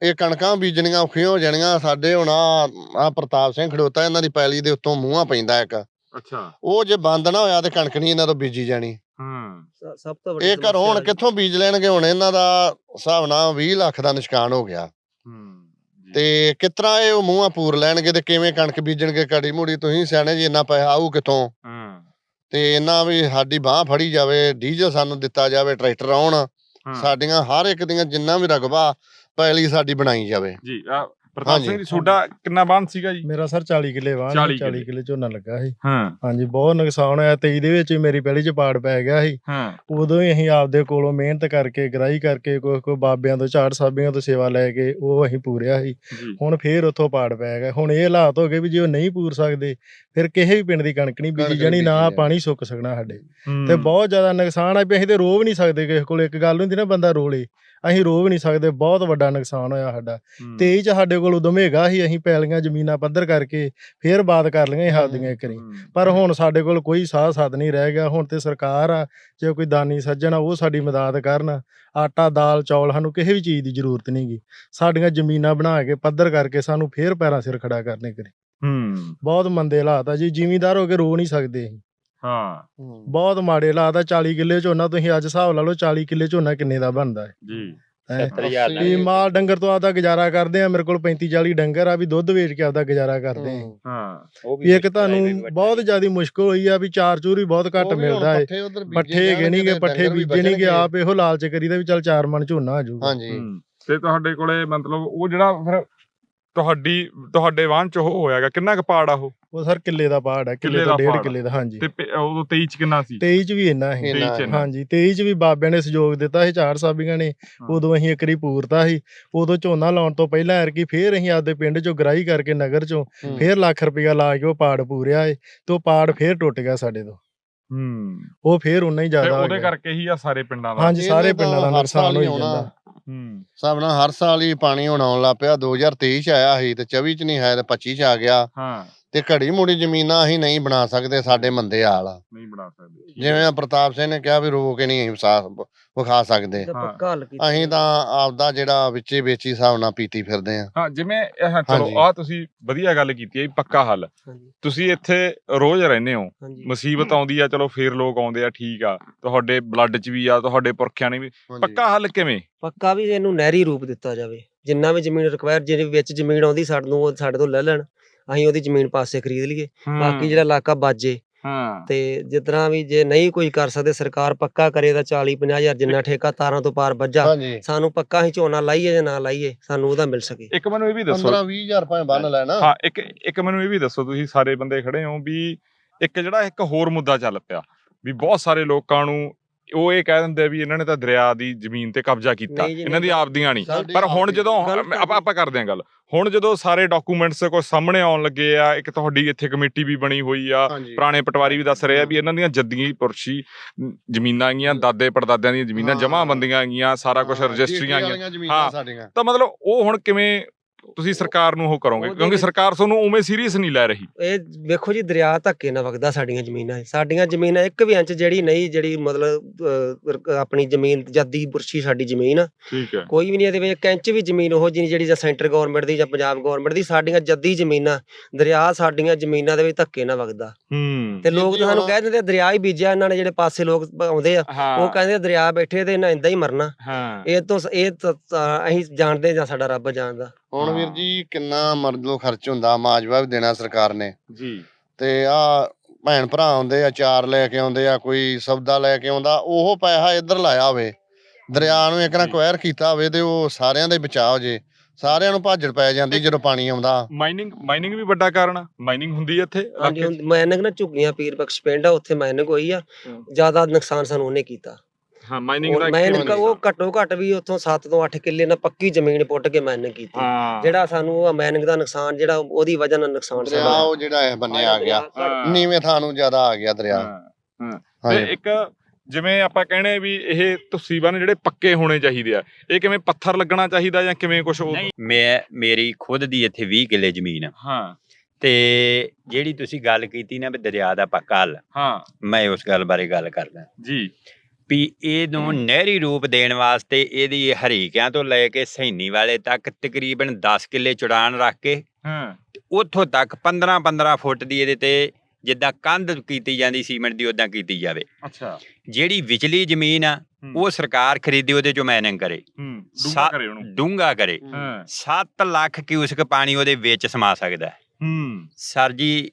ਇਹ ਕਣਕਾਂ ਬੀਜਣੀਆਂ ਔਖੀਆਂ ਹੋ ਜਾਣੀਆਂ ਸਾਡੇ ਹੁਣ ਆ ਆ ਪ੍ਰਤਾਪ ਸਿੰਘ ਖੜੋਤਾ ਇਹਨਾਂ ਦੀ ਪੈਲੀ ਦੇ ਉੱਤੋਂ ਮੂੰਹਾਂ ਪੈਂਦਾ ਇੱਕ। ਅੱਛਾ। ਉਹ ਜੇ ਬੰਦ ਨਾ ਹੋਇਆ ਤੇ ਕਣਕ ਨਹੀਂ ਇਹਨਾਂ ਤੋਂ ਬੀਜੀ ਜਾਣੀ। ਹਾਂ। ਸ- ਸਭ ਤੋਂ ਵੱਡੀ ਇਹ ਘਰੋਂ ਹੁਣ। ਕਿੱਥੋਂ ਬੀਜ ਲੈਣਗੇ? ਹੁਣ ਇਹਨਾਂ ਦਾ ਹਿਸਾਬ ਨਾਲ 20 ਲੱਖ ਦਾ ਨਿਸ਼ਕਾਨ ਹੋ ਗਿਆ। ਹੂੰ ਜੀ। ਤੇ ਕਿਤਰਾ ਇਹ ਉਹ ਮੂੰਹਾਂ ਪੂਰ ਲੈਣਗੇ ਤੇ ਕਿਵੇਂ ਕਣਕ ਬੀਜਣਗੇ? ਕੜੀ ਮੂੜੀ ਤੁਸੀਂ ਸਿਆਣੇ ਜੀ ਇੰਨਾ ਪੈਸਾ ਆਊ ਕਿੱਥੋਂ? ਹਾਂ। ਤੇ ਇਹਨਾਂ ਵੀ ਸਾਡੀ ਬਾਹ ਫੜੀ ਜਾਵੇ ਡੀਜ਼ਲ ਸਾਨੂੰ ਦਿੱਤਾ ਜਾਵੇ ਟਰੈਕਟਰ ਆਉਣ ਹਾਂ। ਸਾਡੀਆਂ ਹਰ ਇੱਕ ਦੀਆਂ ਜਿੰਨਾ ਵੀ ਰਕਬਾ ਪਹਿਲੀ ਸਾਡੀ ਬਣਾਈ ਜਾਵੇ। ਜੀ ਆ ਪ੍ਰਤਾਪ। ਸਿੰਘ ਜੀ ਤੁਹਾਡਾ ਕਿੰਨਾ ਬੰਨ ਸੀਗਾ ਜੀ? ਮੇਰਾ ਸਰ 40 ਕਿੱਲੇ ਵਾਹ 40 40 ਕਿੱਲੇ। ਝੋਨਾ ਲੱਗਾ ਸੀ। ਹਾਂ। ਹਾਂਜੀ ਬਹੁਤ ਨੁਕਸਾਨ ਹੋਇਆ। 23 ਦੇ ਵਿੱਚ ਮੇਰੀ ਪਹਿਲੀ ਚ ਪਾੜ ਪੈ ਗਿਆ ਸੀ। ਹਾਂ। ਉਦੋਂ ਹੀ ਅਸੀਂ ਆਪਦੇ ਕੋਲੋਂ ਮਿਹਨਤ ਕਰਕੇ ਗਰਾਈ ਕਰਕੇ ਕੋਈ ਕੋਈ ਬਾਬਿਆਂ ਤੋਂ ਝਾੜ ਸਾਬਿਆਂ ਤੋਂ ਸੇਵਾ ਲੈ ਕੇ ਉਹ ਅਸੀਂ ਪੂਰਿਆ ਸੀ। ਹੁਣ ਫੇਰ ਉੱਥੋਂ ਪਾੜ ਪੈ ਗਿਆ। ਹੁਣ ਇਹ ਹਾਲਾਤ ਹੋ ਗਏ ਵੀ ਜੇ ਉਹ ਨਹੀਂ ਪੂਰ ਸਕਦੇ ਫਿਰ ਕਿਸੇ ਵੀ ਪਿੰਡ ਦੀ ਕਣਕ ਨਹੀਂ ਬੀਜੀ ਜਾਣੀ ਨਾ ਪਾਣੀ ਸੁੱਕ ਸਕਣਾ ਸਾਡੇ। ਤੇ ਬਹੁਤ ਜ਼ਿਆਦਾ ਨੁਕਸਾਨ ਆ ਵੀ ਅਸੀਂ ਤੇ ਰੋ ਵੀ ਨਹੀਂ ਸਕਦੇ ਕਿਸੇ ਕੋਲ। ਇੱਕ ਗੱਲ ਹੁੰਦੀ ਨਾ ਬੰਦਾ ਰੋਲੇ। ਅਸੀਂ ਰੋ ਵੀ ਨਹੀਂ ਸਕਦੇ ਬਹੁਤ ਵੱਡਾ ਨੁਕਸਾਨ ਹੋਇਆ ਸਾਡਾ। 23 ਚ ਸਾਡੇ ਕੋਲ ਉਦੋਂ ਹੈਗਾ ਸੀ ਅਸੀਂ ਪੈਲੀਆਂ ਜ਼ਮੀਨਾਂ ਪੱਧਰ ਕਰਕੇ ਫੇਰ ਬਾਤ ਕਰ ਲਈਆਂ ਸੀ ਆਪਦੀਆਂ ਇੱਕ ਵਾਰੀ ਪਰ ਹੁਣ ਸਾਡੇ ਕੋਲ ਕੋਈ ਸਾਹ ਸਾਧ ਨਹੀਂ ਰਹਿ ਗਿਆ ਹੁਣ ਤੇ ਸਰਕਾਰ ਆ ਜੇ ਕੋਈ ਦਾਨੀ ਸੱਜਣ ਆ ਉਹ ਸਾਡੀ ਮਦਦ ਕਰਨ। ਆਟਾ ਦਾਲ ਚੌਲ ਸਾਨੂੰ ਕਿਸੇ ਵੀ ਚੀਜ਼ ਦੀ ਜ਼ਰੂਰਤ ਨਹੀਂਗੀ ਸਾਡੀਆਂ ਜ਼ਮੀਨਾਂ ਬਣਾ ਕੇ ਪੱਧਰ ਕਰਕੇ ਸਾਨੂੰ ਫੇਰ ਪੈਰਾਂ ਸਿਰ ਖੜਾ ਕਰਨੇ ਕਰੇ। ਹੂੰ। ਬਹੁਤ ਮੰਦੇ ਹਾਲਾਤ ਆ ਜੀ ਜ਼ਿਮੀਂਦਾਰ ਹੋ ਕੇ ਰੋ ਨਹੀਂ ਸਕਦੇ ਅਸੀਂ। ਹਾਂ। ਬਹੁਤ ਮਾੜੇ ਆ 40 ਕਿੱਲੇ ਝੋਨਾ ਤੁਸੀਂ ਅੱਜ ਹਿਸਾਬ ਲਾ ਲਓ 40 ਕਿੱਲੇ ਝੋਨਾ ਕਿੰਨੇ ਦਾ ਬਣਦਾ ਹੈ। ਜੀ। ਹੈਂ। 70000 ਵੀ ਮਾਲ ਡੰਗਰ ਤੋਂ ਆਪਦਾ ਗੁਜ਼ਾਰਾ ਕਰਦੇ ਆ ਮੇਰੇ ਕੋਲ 35 40 ਡੰਗਰ ਆ ਵੀ ਦੁੱਧ ਵੇਚ ਕੇ ਆਪਦਾ ਗੁਜ਼ਾਰਾ ਕਰਦੇ ਆ। ਹਾਂ। ਵੀ ਇੱਕ ਤੁਹਾਨੂੰ ਬਹੁਤ ਜ਼ਿਆਦਾ ਮੁਸ਼ਕਲ ਹੋਈ ਆ ਵੀ ਚਾਰ ਚੂਰ ਵੀ ਬਹੁਤ ਘੱਟ ਮਿਲਦਾ ਏ। ਪੱਠੇ ਹੈਗੇ ਨਹੀਂਗੇ ਪੱਠੇ ਬੀਜੇ ਨਹੀਂਗੇ ਆਪ ਇਹੋ ਲਾਲਚ ਕਰੀਦਾ ਵੀ ਚੱਲ ਚਾਰ ਮਣ ਝੋਨਾ ਆ ਜਾਊਗਾ। ਹਾਂਜੀ। ਹੂੰ। ਤੇ ਤੁਹਾਡੇ ਕੋਲੇ ਮਤਲਬ ਉਹ ਜਿਹੜਾ ਫਿਰ ਤੁਹਾਡੀ ਤੁਹਾਡੇ ਵਾਹਨ ਚ ਉਹ ਹੋਇਆਗਾ। ਕਿੰਨਾ ਕੁ ਪਾੜ ਆ ਉਹ? ਉਹ ਸਰ ਕਿੱਲੇ ਦਾ ਪਹਾੜ ਹੈ ਕਿੱਲੇ ਤੋਂ ਡੇਢ। ਕਿੱਲੇ ਦਾ ਹਾਂਜੀ। ਤੇ ਪ- ਉਦੋਂ 23 ਚ ਕਿੰਨਾ ਸੀ? 23 ਚ ਵੀ ਇੰਨਾ ਸੀ। ਇੰਨਾ 23 ਚ ਇੰਨਾ। ਹਾਂਜੀ 23 ਚ ਵੀ ਬਾਬਿਆਂ ਨੇ ਸਹਿਯੋਗ ਦਿੱਤਾ ਸੀ ਚਾਰ ਸਾਬੀਆਂ ਨੇ। ਉਦੋਂ ਅਸੀਂ ਇੱਕਰੀ ਪੂਰਤਾ ਸੀ। ਉਦੋਂ ਝੋਨਾ ਲਾਉਣ ਤੋਂ ਪਹਿਲਾਂ ਐਰਕੀ ਫੇਰ ਅਸੀਂ ਆਪਦੇ ਪਿੰਡ ਚੋਂ ਗਰਾਈ ਕਰਕੇ ਨਗਰ ਚੋਂ ਹੂੰ। ਫੇਰ ਲੱਖ ਰੁਪਇਆ ਲਾ ਕੇ ਉਹ ਪਾੜ ਪੂਰਿਆ ਏ ਤੇ ਉਹ ਪਾੜ ਫੇਰ ਟੁੱਟ ਗਿਆ ਸਾਡੇ ਤੋਂ। ਹੂੰ। ਉਹ ਫੇਰ ਉਨਾ ਹੀ ਤੇ ਜ਼ਿਆਦਾ ਹੋ ਉਹਦੇ ਗਿਆ। ਕਰਕੇ ਹੀ ਆ ਸਾਰੇ ਪਿੰਡਾਂ ਦਾ। ਹਾਂਜੀ ਇਹਨੇ ਸਾਰੇ ਤਾਂ ਪਿੰਡਾਂ ਦਾ ਹਰ ਨੁਕਸਾਨ ਹੋਈ ਹੀ ਆਉਣਾ। ਜਾਂਦਾ। ਹੂੰ। ਸਭ ਨਾਲ ਹਰ ਸਾਲ ਹੀ ਪਾਣੀ ਹੁਣ ਆਉਣ ਲੱਗ ਪਿਆ। 2023 ਚ ਆਇਆ ਸੀ ਤੇ 24 ਚ ਨਹੀਂ ਆਇਆ ਤੇ 25 ਚ ਆ ਗਿਆ। ਹਾਂ। ਤੇ ਘੜੀ ਮੁੜੀ ਜ਼ਮੀਨਾਂ ਅਸੀਂ ਨਹੀਂ ਬਣਾ ਸਕਦੇ ਸਾਡੇ ਮੰਦੇ ਹਾਲ ਆ। ਨਹੀਂ ਬਣਾ ਸਕਦੇ। ਜਿਵੇਂ ਹੈ। ਆ ਪ੍ਰਤਾਪ ਸਿੰਘ ਨੇ ਕਿਹਾ ਵੀ ਰੋ ਕੇ ਨਹੀਂ ਅਸੀਂ ਵਿਸਾ- ਵਿਖਾ ਸਕਦੇ। ਇਹਦਾ ਹਾਂ। ਪੱਕਾ ਹੱਲ ਕੀਤਾ ਅਸੀਂ ਤਾਂ ਆਪਦਾ ਜਿਹੜਾ ਵਿੱਚੇ ਵੇਚੀ ਹਿਸਾਬ ਨਾਲ ਪੀਤੀ ਫਿਰਦੇ ਆ। ਹਾਂ ਜਿਵੇਂ ਇਹ ਚਲੋ। ਆ ਤੁਸੀਂ ਵਧੀਆ ਗੱਲ ਕੀਤੀ ਹੈ ਪੱਕਾ ਹੱਲ। ਤੁਸੀਂ ਇੱਥੇ ਰੋਜ਼ ਰਹਿੰਦੇ ਹੋ। ਮੁਸੀਬਤ ਆਉਂਦੀ ਆ ਚਲੋ ਫੇਰ ਲੋਕ ਆਉਂਦੇ ਆ ਠੀਕ ਆ। ਤੁਹਾਡੇ ਬਲੱਡ 'ਚ ਵੀ ਆ ਤੁਹਾਡੇ ਪੁਰਖਿਆਂ ਨੇ ਵੀ। ਪੱਕਾ ਹੱਲ ਕਿਵੇਂ? ਪੱਕਾ ਵੀ ਇਹਨੂੰ ਨਹਿਰੀ ਰੂਪ ਦਿੱਤਾ ਜਾਵੇ। ਜਿੰਨਾ ਵੀ ਜ਼ਮੀਨ ਰਿਕਵਾਇਰ ਜਿਹਦੇ ਵਿੱਚ ਜ਼ਮੀਨ ਆਉਂਦੀ ਸਾਡੇ ਨੂੰ ਉਹ ਸਾਡੇ ਤੋਂ ਲੈ ਲੈਣ। ਅਸੀਂ ਉਹਦੀ ਜ਼ਮੀਨ ਪਾਸੇ ਖਰੀਦ ਲਈਏ। ਬਾਕੀ ਜਿਹੜਾ ਇਲਾਕਾ ਬਾਜੇ ਹਾਂ। ਤੇ ਤਰ੍ਹਾਂ ਵੀ ਜੇ ਨਹੀਂ ਕੋਈ ਕਰ ਸਕਦੇ ਸਰਕਾਰ ਪੱਕਾ ਕਰੇ ਤਾਂ 40 50 ਹਜ਼ਾਰ ਜਿੰਨਾ ਠੇਕਾ ਤਾਰਾਂ ਤੋਂ ਪਾਰ ਵੱਜਾ। ਸਾਨੂੰ ਪੱਕਾ ਅਸੀਂ ਝੋਨਾ ਲਾਈਏ ਜਾਂ ਨਾ ਲਾਈਏ ਸਾਨੂੰ ਉਹਦਾ ਮਿਲ ਸਕੇ। ਇੱਕ ਮੈਨੂੰ ਇਹ ਵੀ ਦੱਸੋ। 15 20000 ਭਾਵੇਂ ਬੰਨ ਲੈਣਾ ਹਾਂ ਇੱਕ ਇੱਕ ਮੈਨੂੰ ਇਹ ਵੀ ਦੱਸੋ ਤੁਸੀਂ ਸਾਰੇ ਬੰਦੇ ਖੜੇ ਹੋ ਵੀ ਇੱਕ ਜਿਹੜਾ ਇੱਕ ਹੋਰ ਮੁੱਦਾ ਚੱਲ ਪਿਆ। ਵੀ ਬਹੁਤ ਸਾਰੇ ਲੋਕਾਂ ਨੂੰ ਉਹ ਇਹ ਕਹਿ ਦਿੰਦੇ ਆ ਵੀ ਇਹਨਾਂ ਨੇ ਤਾਂ ਦਰਿਆ ਦੀ ਜ਼ਮੀਨ ਤੇ ਕਬਜ਼ਾ ਕੀਤਾ ਇਹਨਾਂ ਦੀ। ਆਪਦੀਆਂ ਨਹੀਂ ਪਰ ਹੁਣ ਜਦੋਂ ਆਪਾਂ ਆਪਾਂ ਕਰਦੇ ਹਾਂ ਗੱਲ ਹੁਣ ਜਦੋਂ ਸਾਰੇ ਡਾਕੂਮੈਂਟਸ ਕੋਈ ਸਾਹਮਣੇ ਆਉਣ ਲੱਗੇ ਆ ਇੱਕ ਤੁਹਾਡੀ ਇੱਥੇ ਕਮੇਟੀ ਵੀ ਬਣੀ ਹੋਈ ਆ ਪੁਰਾਣੇ ਪਟਵਾਰੀ ਵੀ ਦੱਸ ਰਹੇ ਆ ਵੀ ਇਹਨਾਂ ਦੀਆਂ ਜੱਦੀ ਪੁਰਸ਼ੀ ਜ਼ਮੀਨਾਂ ਹੈਗੀਆਂ ਦਾਦੇ ਪੜਦਾਦਿਆਂ ਦੀਆਂ ਜ਼ਮੀਨਾਂ ਹਾਂ। ਜਮਾਂ ਬੰਦੀਆਂ ਹੈਗੀਆਂ ਸਾਰਾ ਕੁਝ ਰਜਿਸਟਰੀਆਂ ਜ਼ਮੀਨਾਂ ਹਾਂ। ਤਾਂ ਮਤਲਬ ਉਹ ਹੁਣ ਕਿਵੇਂ ਤੁਸੀਂ ਸਰਕਾਰ ਨੂੰ ਉਹ ਕਰੋਗੇ ਕਿਉਂਕਿ ਸਰਕਾਰ ਤੁਹਾਨੂੰ ਉਵੇਂ ਸੀਰੀਅਸ ਨਹੀਂ ਲੈ ਰਹੀ। ਇਹ ਵੇਖੋ ਜੀ ਦਰਿਆ ਧੱਕੇ ਨਾਲ ਵਗਦਾ ਸਾਡੀਆਂ ਜ਼ਮੀਨਾਂ। ਸਾਡੀਆਂ ਜ਼ਮੀਨਾਂ ਇੱਕ ਵੀ ਇੰਚ ਜਿਹੜੀ ਨਹੀਂ ਜਿਹੜੀ ਮਤਲਬ ਆਪਣੀ ਜ਼ਮੀਨ ਜੱਦੀ ਬੁਰਸ਼ੀ ਸਾਡੀ ਜ਼ਮੀਨ ਆ। ਠੀਕ ਹੈ। ਕੋਈ ਵੀ ਨਹੀਂ ਇਹਦੇ ਵਿੱਚ ਇੱਕ ਇੰਚ ਵੀ ਜ਼ਮੀਨ ਉਹ ਜਿਹੀ ਜਿਹੜੀ ਜਾਂ ਸੈਂਟਰ ਗਵਰਨਮੈਂਟ ਦੀ ਜਾਂ ਪੰਜਾਬ ਗਵਰਨਮੈਂਟ ਦੀ ਸਾਡੀਆਂ ਜੱਦੀ ਜ਼ਮੀਨਾਂ ਦਰਿਆ ਸਾਡੀਆਂ ਜ਼ਮੀਨਾਂ ਦੇ ਵਿੱਚ ਧੱਕੇ ਨਾਲ ਵਗਦਾ। ਹੂੰ। ਤੇ ਲੋਕ ਤਾਂ ਸਾਨੂੰ ਕਹਿ ਦਿੰਦੇ ਦਰਿਆ ਹੀ ਬੀਜਿਆ ਇਹਨਾਂ ਨੇ ਜਿਹੜੇ ਪਾਸੇ ਲੋਕ ਆਉਂਦੇ ਆ ਉਹ ਕਹਿੰਦੇ ਦਰਿਆ ਬੈਠੇ ਤੇ ਇਹਨਾਂ ਇੰਦਾ ਹੀ ਮਰਨਾ। ਹਾਂ। ਇਹ ਤੋਂ ਇਹ ਅਸੀਂ ਜਾਣਦੇ ਜਾਂ ਸਾਡਾ ਰੱਬ ਜਾਣਦਾ। ਹੁਣ ਵੀਰ। ਜੀ ਕਿੰਨਾ ਮਰਦਲੋ ਖਰਚ ਹੁੰਦਾ ਮਾਜਵਾ ਵੀ ਦੇਣਾ ਸਰਕਾਰ ਨੇ। ਜੀ। ਤੇ ਆ ਭੈਣ ਭਰਾ ਆਉਂਦੇ ਆ ਚਾਰ ਲੈ ਕੇ ਆਉਂਦੇ ਆ ਕੋਈ ਸੌਦਾ ਲੈ ਕੇ ਆਉਂਦਾ ਉਹ ਪੈਸਾ ਇੱਧਰ ਲਾਇਆ ਹੋਵੇ। ਦਰਿਆ ਨੂੰ ਇੱਕ ਨਾ। ਕੁਐਰ ਕੀਤਾ ਹੋਵੇ ਤੇ ਉਹ ਸਾਰਿਆਂ ਦਾ ਹੀ ਬਚਾਅ ਹੋ ਜੇ। ਸਾਰਿਆਂ ਨੂੰ ਭਾਜੜ ਪੈ ਜਾਂਦੀ ਜਦੋਂ ਪਾਣੀ ਆਉਂਦਾ। ਮਾਈਨਿੰਗ ਮਾਈਨਿੰਗ ਵੀ ਵੱਡਾ ਕਾਰਨ ਆ। ਮਾਈਨਿੰਗ ਹੁੰਦੀ ਹੈ ਇੱਥੇ ਹਾਂਜੀ ਮਾਈਨਿੰਗ ਨਾ ਝੁੱਗੀਆਂ ਪੀਰ ਬਖਸ਼ ਪਿੰਡ ਆ ਉੱਥੇ ਮਾਈਨਿੰਗ ਹੋਈ ਆ। ਜ਼ਿਆਦਾ ਨੁਕਸਾਨ ਸਾਨੂੰ ਉਹਨੇ ਕੀਤਾ। ਹਾਂ ਮਾਈਨਿੰਗ ਦਾ ਮਾਈਨਿੰਗ ਉਹ ਘੱਟੋ ਘੱਟ ਵੀ ਉੱਥੋਂ 7 ਤੋਂ 8 ਕਿੱਲੇ ਨਾਲ ਪੱਕੀ ਜ਼ਮੀਨ ਪੁੱਟ ਕੇ ਮਾਈਨਿੰਗ ਕੀਤੀ। ਜਿਹੜਾ ਸਾਨੂੰ ਉਹ ਮਾਈਨਿੰਗ ਦਾ ਨੁਕਸਾਨ ਜਿਹੜਾ ਉਹਦੀ ਵਜ੍ਹਾ ਨਾਲ ਨੁਕਸਾਨ ਸਾਡਾ। ਉਹ ਜਿਹੜਾ ਇਹ ਬੰਨੇ ਆ ਗਿਆ। ਨੀਵੇਂ ਥਾਂ ਨੂੰ ਜ਼ਿਆਦਾ ਆ ਗਿਆ ਦਰਿਆ। ਹਾਂ। ਤੇ ਇੱਕ ਜਿਵੇਂ ਆਪਾਂ ਕਹਿੰਦੇ ਵੀ ਇਹ ਤੁਸੀਂ ਬਨ ਜਿਹੜੇ ਪੱਕੇ ਹੋਣੇ ਚਾਹੀਦੇ ਆ ਇਹ ਕਿਵੇਂ ਪੱਥਰ ਲੱਗਣਾ ਚਾਹੀਦਾ ਜਾਂ ਕਿਵੇਂ ਕੁਝ ਮੈਂ ਮੇਰੀ ਖੁਦ ਦੀ ਇੱਥੇ 20 ਕਿੱਲੇ ਜ਼ਮੀਨ ਆ। ਹਾਂ। ਤੇ ਜਿਹੜੀ ਤੁਸੀਂ ਗੱਲ ਕੀਤੀ ਨਾ ਵੀ ਦਰਿਆ ਦਾ ਪੱਕਾ ਹੱਲ ਹਾਂ। ਮੈਂ ਉਸ ਗੱਲ ਬਾਰੇ ਗੱਲ ਕਰਦਾ। ਜੀ। ਵੀ ਇਹਨੂੰ ਨਹਿਰੀ ਰੂਪ ਦੇਣ ਵਾਸਤੇ ਇਹਦੀ ਹਰੀਕਿਆਂ ਤੋਂ ਲੈ ਕੇ ਸੈਣੀ ਵਾਲੇ ਤੱਕ ਤਕਰੀਬਨ 10 ਕਿੱਲੇ ਚੜਾਨ ਰੱਖ ਕੇ ਹਾਂ। ਉੱਥੋਂ ਤੱਕ 15 15 ਫੁੱਟ ਦੀ ਇਹਦੇ ਤੇ ਜਿੱਦਾਂ ਕੰਧ ਕੀਤੀ ਜਾਂਦੀ ਸੀਮੈਂਟ ਦੀ ਉਦਾਂ ਕੀਤੀ ਜਾਵੇ। ਅੱਛਾ। ਜਿਹੜੀ ਵਿਚਲੀ ਜ਼ਮੀਨ ਆ। ਉਹ ਸਰਕਾਰ ਖਰੀਦੇ ਉਹਦੇ ਚੋਂ ਮਾਈਨਿੰਗ ਕਰੇ। ਸਾ- ਕਰੇ ਉਹਨੂੰ। ਡੂੰਘਾ ਕਰੇ। ਹਾਂ। 7 ਲੱਖ ਕਿਊਸਕ ਪਾਣੀ ਉਹਦੇ ਵਿੱਚ ਸਮਾ ਸਕਦਾ। ਹੈ। ਹੂੰ। ਸਰ ਜੀ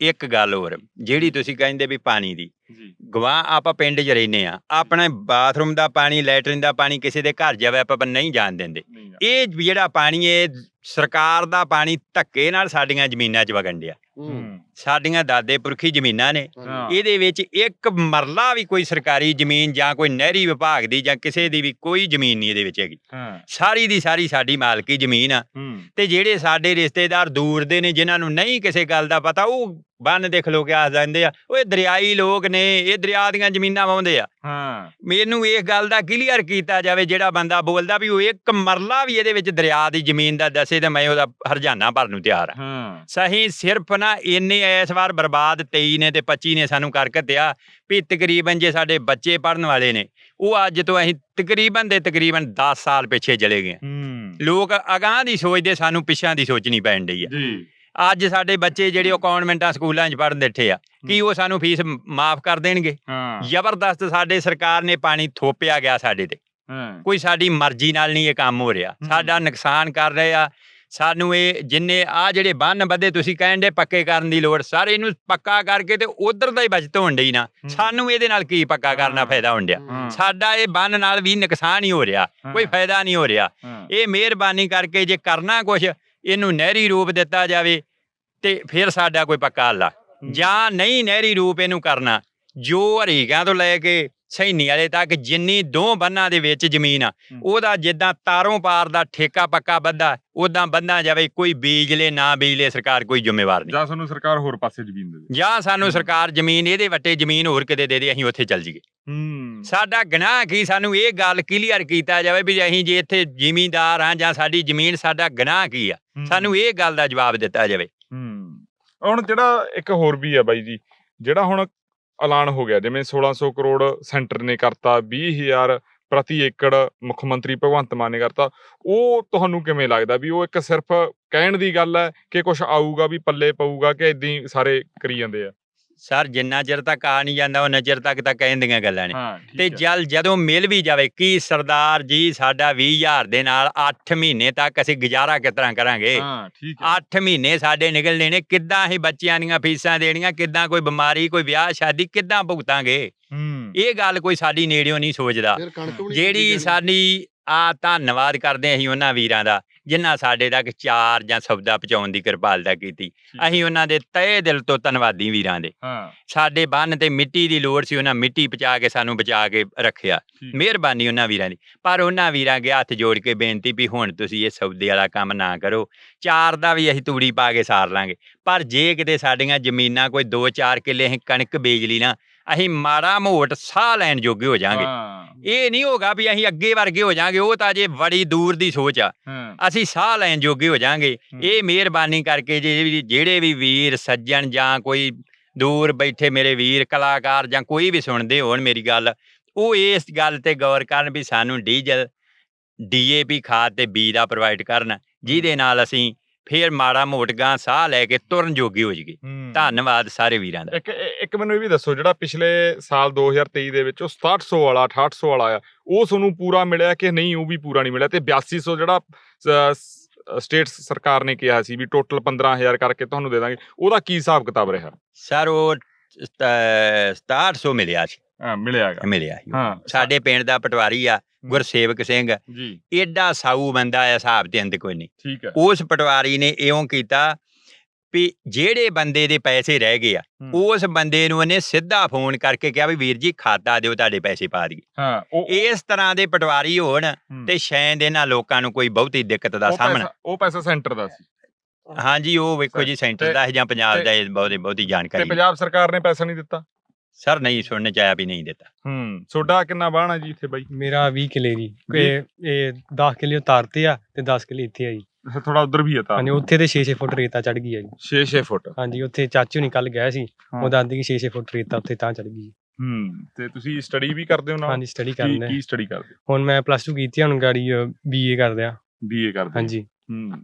ਇੱਕ ਗੱਲ ਹੋਰ ਜਿਹੜੀ ਤੁਸੀਂ ਕਹਿੰਦੇ ਵੀ ਪਾਣੀ ਦੀ ਜੀ। ਗਵਾਹ ਆਪਾਂ ਪਿੰਡ 'ਚ ਰਹਿੰਦੇ ਆ ਆਪਣੇ ਬਾਥਰੂਮ ਦਾ ਪਾਣੀ ਲੈਟਰਿਨ ਦਾ ਪਾਣੀ ਕਿਸੇ ਦੇ ਘਰ ਜਾਵੇ ਆਪਾਂ ਨਹੀਂ ਜਾਣ ਦਿੰਦੇ। ਇਹ ਜਿਹੜਾ ਪਾਣੀ ਇਹ ਸਰਕਾਰ ਦਾ ਪਾਣੀ ਧੱਕੇ ਨਾਲ ਸਾਡੀਆਂ ਜ਼ਮੀਨਾਂ 'ਚ ਵਗਣ ਡਿਆ। ਹੂੰ। ਸਾਡੀਆਂ ਦਾਦੇ ਪੁਰਖੀ ਜ਼ਮੀਨਾਂ ਨੇ। ਇਹਦੇ ਵਿੱਚ ਇੱਕ ਮਰਲਾ ਵੀ ਕੋਈ ਸਰਕਾਰੀ ਜ਼ਮੀਨ ਜਾਂ ਕੋਈ ਨਹਿਰੀ ਵਿਭਾਗ ਦੀ ਜਾਂ ਕਿਸੇ ਦੀ ਵੀ ਕੋਈ ਜ਼ਮੀਨ ਨਹੀਂ ਇਹਦੇ ਵਿੱਚ ਹੈਗੀ। ਸਾਰੀ ਦੀ ਸਾਰੀ ਸਾਡੀ ਮਾਲਕੀ ਜ਼ਮੀਨ ਆ। ਤੇ ਜਿਹੜੇ ਸਾਡੇ ਰਿਸ਼ਤੇਦਾਰ ਦੂਰ ਦੇ ਨੇ ਜਿਨ੍ਹਾਂ ਨੂੰ ਨਹੀਂ ਕਿਸੇ ਗੱਲ ਦਾ ਪਤਾ ਉਹ ਬੰਨ ਦੇਖ ਲੋ ਕੇ ਆ ਜਾਂਦੇ ਆ। ਓਏ ਦਰਿਆਈ ਲੋਕ ਨੇ ਇਹ ਦਰਿਆ ਦੀਆਂ ਜ਼ਮੀਨਾਂ ਵਾਉਂਦੇ ਆ। ਹਾਂ। ਮੈਨੂੰ ਇਸ ਗੱਲ ਦਾ ਕਲੀਅਰ ਕੀਤਾ ਜਾਵੇ ਜਿਹੜਾ ਬੰਦਾ ਬੋਲਦਾ ਵੀ ਉਹ ਇੱਕ ਮਰਲਾ ਵੀ ਇਹਦੇ ਵਿੱਚ ਦਰਿਆ ਦੀ ਜ਼ਮੀਨ ਦਾ ਦੱਸੇ ਤੇ ਮੈਂ ਉਹਦਾ ਹਰਜਾਨਾ ਭਰਨ ਨੂੰ ਤਿਆਰ ਹਾਂ ਹਾਂ। ਸਹੀ ਸਿਰਫ ਨਾ ਇੰਨੇ ਇਸ ਵਾਰ ਬਰਬਾਦ 23 ਨੇ ਤੇ 25 ਨੇ ਸਾਨੂੰ ਕਰ ਘੱਤਿਆ ਵੀ ਤਕਰੀਬਨ ਜੇ ਸਾਡੇ ਬੱਚੇ ਪੜਨ ਵਾਲੇ ਨੇ ਉਹ ਅੱਜ ਤੋਂ ਅਸੀਂ ਤਕਰੀਬਨ ਦੇ ਤਕਰੀਬਨ 10 ਸਾਲ ਪਿੱਛੇ ਚਲੇ ਗਏ ਲੋਕ ਅਗਾਂਹ ਦੀ ਸੋਚਦੇ ਸਾਨੂੰ ਪਿੱਛਾਂ ਦੀ ਸੋਚਣੀ ਪੈਣ ਡਈ ਆ। ਜੀ। ਅੱਜ ਸਾਡੇ ਬੱਚੇ ਜਿਹੜੇ ਉਹ ਕਨਵੈਂਟਾਂ ਸਕੂਲਾਂ 'ਚ ਪੜਨ ਦਿੱਠੇ ਆ ਕੀ ਉਹ ਸਾਨੂੰ ਫੀਸ ਮਾਫ ਕਰ ਦੇਣਗੇ? ਹਾਂ। ਜ਼ਬਰਦਸਤ ਸਾਡੇ ਸਰਕਾਰ ਨੇ ਪਾਣੀ ਥੋਪਿਆ ਗਿਆ ਸਾਡੇ ਤੇ। ਕੋਈ ਸਾਡੀ ਮਰਜ਼ੀ ਨਾਲ ਨਹੀਂ ਇਹ ਕੰਮ ਹੋ ਰਿਹਾ। ਸਾਡਾ ਨੁਕਸਾਨ ਕਰ ਰਹੇ ਆ। ਸਾਨੂੰ ਇਹ ਜਿੰਨੇ ਆ ਜਿਹੜੇ ਬੰਨ ਬੱਦੇ ਤੁਸੀਂ ਕਹਿੰਦੇ ਪੱਕੇ ਕਰਨ ਦੀ ਲੋੜ ਸਾਰੇ ਇਹਨੂੰ ਪੱਕਾ ਕਰਕੇ ਤੇ ਉਧਰ ਦਾ ਹੀ ਬਚਤ ਹੋਣ ਡਈ ਨਾ। ਸਾਨੂੰ ਇਹਦੇ ਨਾਲ ਕੀ ਪੱਕਾ ਕਰਨਾ। ਫਾਇਦਾ ਹੋਣ ਡਿਆ। ਸਾਡਾ ਇਹ ਬੰਨ ਨਾਲ ਵੀ ਨੁਕਸਾਨ ਹੀ ਹੋ ਰਿਹਾ। ਕੋਈ। ਫਾਇਦਾ ਨਹੀਂ ਹੋ ਰਿਹਾ। ਇਹ ਮਿਹਰਬਾਨੀ ਕਰਕੇ ਜੇ ਕਰਨਾ ਕੁਛ ਇਹਨੂੰ ਨਹਿਰੀ ਰੂਪ ਦਿੱਤਾ ਜਾਵੇ ਤੇ ਫਿਰ ਸਾਡਾ ਕੋਈ ਪੱਕਾ ਹੱਲ ਆ। ਜਾਂ ਨਹੀਂ ਨਹਿਰੀ ਰੂਪ ਇਹਨੂੰ ਕਰਨਾ ਜੋ ਹਰੀਕਾਂ ਤੋਂ ਲੈ ਕੇ ਸੈਣੀ ਵਾਲੇ ਤੱਕ ਜਿੰਨੀ ਦੋ ਬੰਨਾਂ ਦੇ ਵਿੱਚ ਜ਼ਮੀਨ ਆ। ਉਹਦਾ ਜਿੱਦਾਂ ਤਾਰੋਂ ਪਾਰ ਦਾ ਠੇਕਾ ਪੱਕਾ ਬੱਧਾ ਉਦਾਂ ਬੰਦਾ ਜਾਵੇ ਕੋਈ ਬੀਜ ਲੈ ਨਾ ਬੀਜ ਲੈ ਸਰਕਾਰ ਕੋਈ ਜ਼ਿੰਮੇਵਾਰ ਨਹੀਂ। ਜਾਂ ਸਾਨੂੰ ਸਰਕਾਰ ਹੋਰ ਪਾਸੇ ਜ਼ਮੀਨ ਦੇ ਦੇ। ਜਾਂ ਸਾਨੂੰ। ਸਰਕਾਰ ਜ਼ਮੀਨ ਇਹਦੇ ਵੱਟੇ ਜ਼ਮੀਨ ਹੋਰ ਕਿਤੇ ਦੇ ਦੇ ਅਸੀਂ ਉੱਥੇ ਚੱਲ ਜਾਈਏ। ਹੂੰ। ਸਾਡਾ ਗੁਨਾਹ ਕੀ? ਸਾਨੂੰ ਇਹ ਗੱਲ ਕਲੀਅਰ ਕੀਤਾ ਜਾਵੇ ਵੀ ਅਸੀਂ ਜੇ ਇੱਥੇ ਜ਼ਿਮੀਂਦਾਰ ਆ ਜਾਂ ਸਾਡੀ ਜ਼ਮੀਨ ਸਾਡਾ ਗੁਨਾਹ ਕੀ ਆ? ਸਾਨੂੰ ਇਹ ਗੱਲ ਦਾ ਜਵਾਬ ਦਿੱਤਾ ਜਾਵੇ। ਹੂੰ। ਹੁਣ ਜਿਹੜਾ ਇੱਕ ਹੋਰ ਵੀ ਹੈ ਬਾਈ ਜੀ ਜਿਹੜਾ ਹੁਣ ਐਲਾਨ ਹੋ ਗਿਆ। ਜਿਵੇਂ 1600 ਕਰੋੜ ਸੈਂਟਰ ਨੇ ਕਰਤਾ 20000 ਪ੍ਰਤੀ ਏਕੜ ਮੁੱਖ ਮੰਤਰੀ ਭਗਵੰਤ ਮਾਨ ਨੇ ਕਰਤਾ। ਉਹ ਤੁਹਾਨੂੰ ਕਿਵੇਂ ਲੱਗਦਾ ਵੀ ਉਹ ਇੱਕ ਸਿਰਫ ਕਹਿਣ ਦੀ ਗੱਲ ਹੈ ਕਿ ਕੁਝ ਆਊਗਾ, ਵੀ ਪੱਲੇ ਪਊਗਾ ਕਿ ਇਦਾਂ ਹੀ ਸਾਰੇ ਕਰੀ ਜਾਂਦੇ ਆ? ਸਰ ਜਿੰਨਾ ਚਿਰ ਤੱਕ ਆ ਨਹੀਂ ਜਾਂਦਾ ਉਹਨਾਂ ਚਿਰ ਤੱਕ ਤਾਂ ਕਹਿੰਦੀਆਂ ਗੱਲਾਂ ਨੇ। ਹਾਂ ਤੇ ਜਲ ਜਦੋਂ ਮਿਲ ਵੀ ਜਾਵੇ ਕੀ ਸਰਦਾਰ ਜੀ ਸਾਡਾ 20000 ਦੇ ਨਾਲ 8 ਮਹੀਨੇ ਤੱਕ ਅਸੀਂ ਗੁਜ਼ਾਰਾ ਕਿਸ ਤਰ੍ਹਾਂ ਕਰਾਂਗੇ? ਹਾਂ ਠੀਕ ਹੈ 8 ਮਹੀਨੇ ਸਾਡੇ ਨਿਕਲਣੇ ਨੇ ਕਿੱਦਾਂ ਅਸੀਂ ਬੱਚਿਆਂ ਦੀਆਂ ਫੀਸਾਂ ਦੇਣੀਆਂ ਕਿੱਦਾਂ ਕੋਈ ਬਿਮਾਰੀ ਕੋਈ ਵਿਆਹ ਸ਼ਾਦੀ ਕਿੱਦਾਂ ਭੁਗਤਾਂਗੇ? ਹੂੰ। ਇਹ ਗੱਲ ਕੋਈ ਸਾਡੀ ਨੇੜਿਓਂ ਨਹੀਂ ਸੋਚਦਾ। ਫਿਰ ਕਣਕ ਵੀ ਨਹੀਂ ਜਿਹੜੀ। ਸਾਡੀ ਆ ਧੰਨਵਾਦ ਕਰਦੇ ਅਸੀਂ ਉਹਨਾਂ ਵੀਰਾਂ ਦਾ ਜਿਨ੍ਹਾਂ ਸਾਡੇ ਤੱਕ ਚਾਰ ਜਾਂ ਸਬਦਾ ਪਹੁੰਚਾਉਣ ਦੀ ਕਿਰਪਾਲਤਾ ਕੀਤੀ। ਅਸੀਂ ਉਹਨਾਂ ਦੇ ਤਹਿ ਦਿਲ ਤੋਂ ਧੰਨਵਾਦੀ ਵੀਰਾਂ ਦੇ। ਹਾਂ। ਸਾਡੇ ਬੰਨ ਤੇ ਮਿੱਟੀ ਦੀ ਲੋੜ ਸੀ ਉਹਨਾਂ ਮਿੱਟੀ ਪਹੁੰਚਾ ਕੇ ਸਾਨੂੰ ਬਚਾ ਕੇ ਰੱਖਿਆ। ਮਿਹਰਬਾਨੀ ਉਹਨਾਂ ਵੀਰਾਂ ਦੀ। ਪਰ ਉਹਨਾਂ ਵੀਰਾਂ ਅੱਗੇ ਹੱਥ ਜੋੜ ਕੇ ਬੇਨਤੀ ਵੀ ਹੁਣ ਤੁਸੀਂ ਇਹ ਸੌਦੇ ਵਾਲਾ ਕੰਮ ਨਾ ਕਰੋ। ਚਾਰ ਦਾ ਵੀ ਅਸੀਂ ਤੂੜੀ ਪਾ ਕੇ ਸਾਰ ਲਾਂਗੇ। ਪਰ ਜੇ ਕਿਤੇ ਸਾਡੀਆਂ ਜ਼ਮੀਨਾਂ ਕੋਈ 2-4 ਕਿੱਲੇ ਅਸੀਂ ਕਣਕ ਬੀਜ ਲਈ ਨਾ ਅਸੀਂ ਮਾੜਾ ਮੋਟ ਸਾਹ ਲੈਣ ਜੋਗੇ ਹੋ ਜਾਾਂਗੇ। ਹਾਂ। ਇਹ ਨਹੀਂ ਹੋਗਾ ਵੀ ਅਸੀਂ ਅੱਗੇ ਵਰਗੇ ਹੋ ਜਾਾਂਗੇ ਉਹ ਤਾਂ ਜੇ ਬੜੀ ਦੂਰ ਦੀ ਸੋਚ ਆ। ਹਾਂ। ਅਸੀਂ ਸਾਹ ਲੈਣ ਜੋਗੇ ਹੋ ਜਾਾਂਗੇ। ਇਹ ਮਿਹਰਬਾਨੀ ਕਰਕੇ ਜੇ ਵੀ- ਜਿਹੜੇ ਵੀ ਵੀਰ ਸੱਜਣ ਜਾਂ ਕੋਈ ਦੂਰ ਬੈਠੇ ਮੇਰੇ ਵੀਰ ਕਲਾਕਾਰ ਜਾਂ ਕੋਈ ਵੀ ਸੁਣਦੇ ਹੋਣ ਮੇਰੀ ਗੱਲ ਉਹ ਇਸ ਗੱਲ ਤੇ ਗੌਰ ਕਰਨ ਵੀ ਸਾਨੂੰ ਡੀਜ਼ਲ ਡੀਏਪੀ ਖਾਦ ਤੇ ਬੀ ਦਾ ਪ੍ਰੋਵਾਈਡ ਕਰਨ। ਜਿਹਦੇ ਨਾਲ ਅਸੀਂ ਫੇਰ ਮਾੜਾ ਮੋਟ ਗਾਂ ਸਾਹ ਲੈ ਕੇ ਤੁਰਨ ਜੋਗੇ ਹੋ ਹੂੰ। ਧੰਨਵਾਦ ਸਾਰੇ ਵੀਰਾਂ ਦਾ। ਇੱਕ ਇੱਕ ਮੈਨੂੰ ਇਹ ਵੀ ਦੱਸੋ ਜਿਹੜਾ ਪਿਛਲੇ ਸਾਲ 2023 ਦੇ ਵਿੱਚ ਉਹ 6700 ਵਾਲਾ 6800 ਵਾਲਾ ਆ ਉਹ ਤੁਹਾਨੂੰ ਪੂਰਾ ਮਿਲਿਆ ਕਿ ਨਹੀਂ ਉਹ ਵੀ ਪੂਰਾ ਨਹੀਂ ਮਿਲਿਆ? ਤੇ 8200 ਜਿਹੜਾ ਸਟੇਟ ਸਰਕਾਰ ਨੇ ਕਿਹਾ ਸੀ ਵੀ ਟੋਟਲ 15000 ਕਰਕੇ ਤੁਹਾਨੂੰ ਦੇ ਦਾਂਗੇ ਉਹਦਾ ਕੀ ਹਿਸਾਬ ਕਿਤਾਬ ਰਿਹਾ? ਸਰ ਉਹ 6700 ਮਿਲਿਆ ਸੀ। ਹਾਂ ਮਿਲਿਆਗਾ ਮਿਲਿਆ। ਹਾਂ। ਸਾਡੇ ਪਿੰਡ ਦਾ ਪਟਵਾਰੀ ਆ ਗੁਰਸੇਵਕ ਸਿੰਘ। ਜੀ। ਏਡਾ ਸਾਊ ਬੰਦਾ ਆ ਹਿਸਾਬ ਤੇ ਅੰਦ ਕੋਈ ਨਹੀਂ। ਠੀਕ ਹੈ ਉਸ ਪਟਵਾਰੀ ਨੇ ਇਉਂ ਕੀਤਾ ਵੀ ਜਿਹੜੇ ਬੰਦੇ ਦੇ ਪੈਸੇ ਰਹਿ ਗਏ ਆ। ਉਸ ਬੰਦੇ ਨੂੰ ਉਹਨੇ ਸਿੱਧਾ ਫੋਨ ਕਰਕੇ ਕਿਹਾ ਵੀ ਵੀਰ ਜੀ ਖਾਤਾ ਦਿਓ ਤੁਹਾਡੇ ਪੈਸੇ ਪਾ ਦਈਏ। ਹਾਂ ਉਹ ਇਸ ਤਰ੍ਹਾਂ ਦੇ ਪਟਵਾਰੀ ਹੋਣ। ਤੇ ਸ਼ਾਇਦ ਇਹਨਾਂ ਲੋਕਾਂ ਨੂੰ ਕੋਈ ਬਹੁਤੀ ਦਿੱਕਤ ਦਾ ਸਾਹਮਣਾ। ਉਹ ਪੈਸਾ ਸੈਂਟਰ ਦਾ ਸੀ। ਹਾਂਜੀ ਉਹ ਵੇਖੋ ਜੀ ਸੈਂਟਰ ਤੇ- ਦਾ ਹੈ ਜਾਂ ਪੰਜਾਬ ਤੇ- ਦਾ ਇਹ ਬਹੁਤੀ ਬਹੁਤੀ ਤੇ ਜਾਣਕਾਰੀ। ਨਹੀਂ। ਪੰਜਾਬ ਸਰਕਾਰ ਨੇ ਪੈਸਾ ਨਹੀਂ ਦਿੱਤਾ। ਸਰ ਨਹੀਂ ਸੁਣਨ ਚ ਆਇਆ ਵੀ ਨਹੀਂ ਦਿੱਤਾ। ਹੂੰ ਤੁਹਾਡਾ ਕਿੰਨਾ ਬਾਣਾ ਜੀ ਇੱਥੇ ਬਾਈ? ਮੇਰਾ 20 ਕਿੱਲੇ ਜੀ। ਇਹ ਇਹ 10 ਕਿੱਲੇ ਉਤਾਰਤੇ ਆ ਤੇ 10 ਕਿੱਲੇ ਇੱਥੇ ਆ ਜੀ। ਥੋੜਾ ਉਧਰ ਵੀ ਹੈ ਤਾਂ। ਹਾਂਜੀ ਉੱਥੇ ਤੇ 6-6 ਫੁੱਟ ਰੇਤਾ ਚੜ ਗਈ ਆ ਜੀ। 6-6 ਫੁੱਟ? ਹਾਂਜੀ ਉੱਥੇ ਚਾਚੂ ਨਹੀਂ ਕੱਲ ਗਿਆ ਸੀ। ਉਹ ਦੱਸਦੀ ਕਿ 6-6 ਫੁੱਟ ਰੇਤਾ ਉੱਥੇ ਤਾਂ ਚੜ ਗਈ ਹੂੰ ਤੇ ਤੁਸੀਂ ਸਟੱਡੀ ਵੀ ਕਰਦੇ ਹੋ ਨਾਲ? ਹਾਂਜੀ ਸਟੱਡੀ ਕੀ ਕਰਨਾ। ਕੀ ਸਟੱਡੀ ਕਰਦੇ ਹੋ? ਹੁਣ ਮੈਂ ਪਲੱਸ 2 ਕੀਤੀ ਆ, ਹੁਣ ਗਾੜੀ ਬੀਏ ਕਰਦੇ ਆ। ਬੀਏ ਕਰਦੇ ਹੋ? ਹਾਂਜੀ। ਹੂੰ।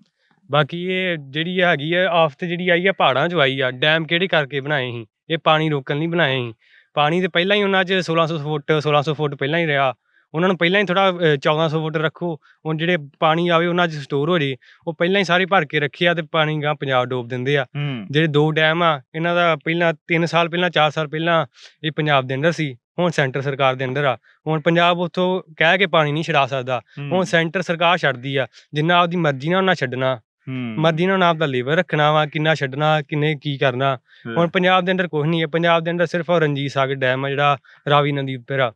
ਬਾਕੀ ਇਹ ਜਿਹੜੀ ਹੈਗੀ ਆ ਆਫਤ ਜਿਹੜੀ ਆਈ ਆ ਪਹਾੜਾਂ 'ਚ ਆਈ ਆ। ਡੈਮ ਕਿਹੜੇ ਕਰਕੇ ਬਣਾਏ ਸੀ? ਇਹ ਪਾਣੀ ਰੋਕਣ ਲਈ ਬਣਾਏ ਸੀ। ਪਾਣੀ ਤੇ ਪਹਿਲਾਂ ਹੀ ਉਹਨਾਂ 'ਚ 1600 ਫੁੱਟ 1600 ਫੁੱਟ ਪਹਿਲਾਂ ਹੀ ਰਿਹਾ। ਉਹਨਾਂ ਨੂੰ ਪਹਿਲਾਂ ਹੀ ਥੋੜਾ 1400 ਫੁੱਟ ਰੱਖੋ। ਹੁਣ ਜਿਹੜੇ ਪਾਣੀ ਆਵੇ ਉਹਨਾਂ 'ਚ ਸਟੋਰ ਹੋ ਜੇ। ਉਹ ਪਹਿਲਾਂ ਹੀ ਸਾਰੇ ਭਰ ਕੇ ਰੱਖਿਆ ਤੇ ਪਾਣੀ ਗਾਂ ਪੰਜਾਬ ਡੋਬ ਦਿੰਦੇ ਆ। ਜਿਹੜੇ ਦੋ ਡੈਮ ਆ ਇਹਨਾਂ ਦਾ ਪਹਿਲਾਂ 3 ਸਾਲ ਪਹਿਲਾਂ 4 ਸਾਲ ਪਹਿਲਾਂ ਇਹ ਪੰਜਾਬ ਦੇ ਅੰਡਰ ਸੀ। ਹੁਣ ਸੈਂਟਰ ਸਰਕਾਰ ਦੇ ਅੰਡਰ ਆ। ਹੁਣ ਪੰਜਾਬ ਉੱਥੋਂ ਕਹਿ ਕੇ ਪਾਣੀ ਨਹੀਂ ਛਡਾ ਸਕਦਾ। ਹੁਣ ਸੈਂਟਰ ਸਰਕਾਰ ਛੱਡਦੀ ਆ। ਜਿੰਨਾ ਆਪਦੀ ਮਰਜ਼ੀ ਨਾਲ ਉਹਨਾਂ ਛੱਡਣਾ। ਮਰਜ਼ੀ ਨਾਲ ਆਪਦਾ ਲੇਬਰ ਰੱਖਣਾ ਵਾ ਕਿੰਨਾ ਛੱਡਣਾ ਕਿੰਨੇ ਕੀ ਕਰਨਾ। ਹੁਣ ਪੰਜਾਬ ਦੇ ਅੰਦਰ ਕੁਝ ਨਹੀਂ ਹੈ ਪੰਜਾਬ ਦੇ ਅੰਦਰ ਸਿਰਫ ਰਣਜੀਤ ਸਾਗਰ ਡੈਮ ਆ ਜਿਹੜਾ ਰਾਵੀ ਨਦੀ ਉੱਪਰ ਆ।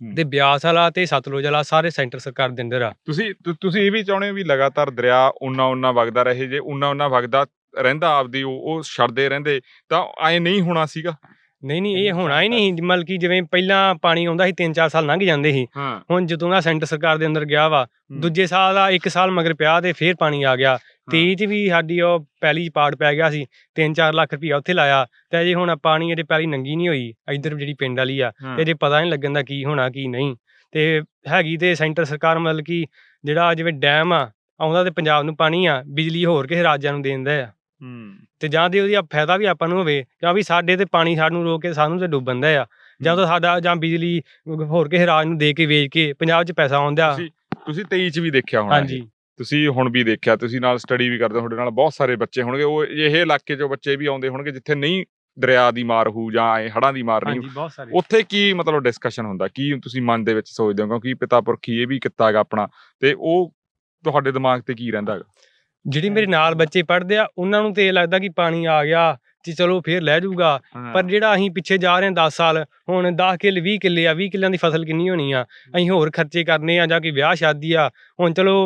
ਤੇ ਬਿਆਸ ਵਾਲਾ ਤੇ ਸਤਲੁਜ ਵਾਲਾ ਸਾਰੇ ਸੈਂਟਰ ਸਰਕਾਰ ਦੇ ਅੰਦਰ ਆ। ਤੁਸੀਂ ਤੁਸੀਂ ਇਹ ਵੀ ਚਾਹੁੰਦੇ ਹੋ ਵੀ ਲਗਾਤਾਰ ਦਰਿਆ ਉਨਾ ਉਨਾ ਵਗਦਾ ਰਹੇ ਜੇ ਉਨਾ ਉਨਾ ਵਗਦਾ ਰਹਿੰਦਾ ਆਪਦੀ ਉਹ ਛੱਡਦੇ ਰਹਿੰਦੇ ਤਾਂ ਐ ਨਹੀਂ ਹੋਣਾ ਸੀਗਾ? ਨਹੀਂ ਨਹੀਂ ਇਹ ਹੋਣਾ ਹੀ ਨਹੀਂ ਮਤਲਬ ਕਿ ਜਿਵੇਂ ਪਹਿਲਾਂ ਪਾਣੀ ਆਉਂਦਾ ਸੀ 3-4 ਸਾਲ ਲੰਘ ਜਾਂਦੇ ਸੀ। ਹੁਣ ਜਦੋਂ ਦਾ ਸੈਂਟਰ ਸਰਕਾਰ ਦੇ ਅੰਦਰ ਗਿਆ ਵਾ ਦੂਜੇ ਸਾਲ ਦਾ 1 ਸਾਲ ਮਗਰ ਪਿਆ ਤੇ ਫੇਰ ਪਾਣੀ ਆ ਗਿਆ। 23 ਚ ਵੀ ਸਾਡੀ ਉਹ 'ਚ ਪਾੜ ਪੈ ਗਿਆ ਸੀ 3-4 ਲੱਖ ਰੁਪਈਆ ਉੱਥੇ ਲਾਇਆ ਤੇ ਅਜੇ ਹੁਣ ਪਾਣੀ ਇਹਦੇ ਪੈਲੀ ਨੰਗੀ ਨਹੀਂ ਹੋਈ ਇੱਧਰ ਜਿਹੜੀ ਪਿੰਡ ਵਾਲੀ ਆ ਤੇ ਪਤਾ ਨਹੀਂ ਲੱਗਣ ਦਾ ਕੀ ਹੋਣਾ ਕੀ ਨਹੀਂ। ਤੇ ਹੈਗੀ ਤੇ ਸੈਂਟਰ ਸਰਕਾਰ ਮਤਲਬ ਕਿ ਜਿਹੜਾ ਜਿਵੇਂ ਡੈਮ ਆ ਆਉਂਦਾ ਤੇ ਪੰਜਾਬ ਨੂੰ ਪਾਣੀ ਆ ਬਿਜਲੀ ਹੋਰ ਕਿਸੇ ਰਾਜਾਂ ਨੂੰ ਦੇਂਦਾ ਆ। ਹੂੰ। ਤੇ ਜਾਂ ਤੇ ਉਹਦੀ ਫਾਇਦਾ ਵੀ ਆਪਾਂ ਨੂੰ ਹੋਵੇ ਜਾਂ ਵੀ ਸਾਡੇ ਤੇ ਪਾਣੀ ਸਾਨੂੰ ਰੋਕ ਕੇ ਸਾਨੂੰ ਤੇ ਡੁੱਬਣ ਦਾ ਆ। ਜਾਂ ਤਾਂ ਸਾਡਾ ਜਾਂ ਬਿਜਲੀ ਹੋਰ ਕਿਸੇ ਰਾਜ ਨੂੰ ਦੇ ਕੇ ਵੇਚ ਕੇ ਪੰਜਾਬ 'ਚ ਪੈਸਾ ਆਉਂਦਾ। ਤੁਸੀਂ ਤੁਸੀਂ 23 ਚ ਵੀ ਦੇਖਿਆ ਹੋਣਾ। ਹਾਂਜੀ। ਤੁਸੀਂ ਹੁਣ ਵੀ ਦੇਖਿਆ ਤੁਸੀਂ ਨਾਲ ਸਟੱਡੀ ਵੀ ਕਰਦੇ ਹੋ, ਤੁਹਾਡੇ ਨਾਲ ਬਹੁਤ ਸਾਰੇ ਬੱਚੇ ਹੋਣਗੇ ਉਹ ਇਹ ਇਲਾਕੇ ਚੋਂ ਬੱਚੇ ਵੀ ਆਉਂਦੇ ਹੋਣਗੇ ਜਿੱਥੇ ਨਹੀਂ ਦਰਿਆ ਦੀ ਮਾਰ ਹੋਊ ਜਾਂ ਐ ਹੜਾਂ ਦੀ ਮਾਰ ਨਹੀਂ ਉੱਥੇ ਕੀ ਮਤਲਬ ਡਿਸਕਸ਼ਨ ਹੁੰਦਾ? ਕੀ ਤੁਸੀਂ ਮਨ ਦੇ ਵਿੱਚ ਸੋਚਦੇ ਹੋ? ਕਿਉਂਕਿ ਪਿਤਾ ਪੁਰਖੀ ਇਹ ਵੀ ਕੀਤਾ ਹੈਗਾ ਆਪਣਾ ਤੇ ਉਹ ਤੁਹਾਡੇ ਦਿਮਾਗ ਤੇ ਕੀ ਰਹਿੰਦਾ ਹੈਗਾ? ਜਿਹੜੀ ਮੇਰੇ ਨਾਲ ਬੱਚੇ ਪੜ੍ਹਦੇ ਆ ਉਹਨਾਂ ਨੂੰ ਤੇ ਇਹ ਲੱਗਦਾ ਕਿ ਪਾਣੀ ਆ ਗਿਆ ਤੇ ਚਲੋ ਫੇਰ ਲੈ ਜਾਊਗਾ। ਪਰ ਜਿਹੜਾ ਅਸੀਂ ਪਿੱਛੇ ਜਾ ਰਹੇ ਹਾਂ 10 ਸਾਲ ਹੁਣ 10 ਕਿੱਲੇ 20 ਕਿੱਲੇ ਆ 20 ਕਿੱਲਿਆਂ ਦੀ ਫਸਲ ਕਿੰਨੀ ਹੋਣੀ ਆ? ਅਸੀਂ ਹੋਰ ਖਰਚੇ ਕਰਨੇ ਆ ਜਾਂ ਕਿ ਵਿਆਹ ਸ਼ਾਦੀ ਆ ਹੁਣ ਚਲੋ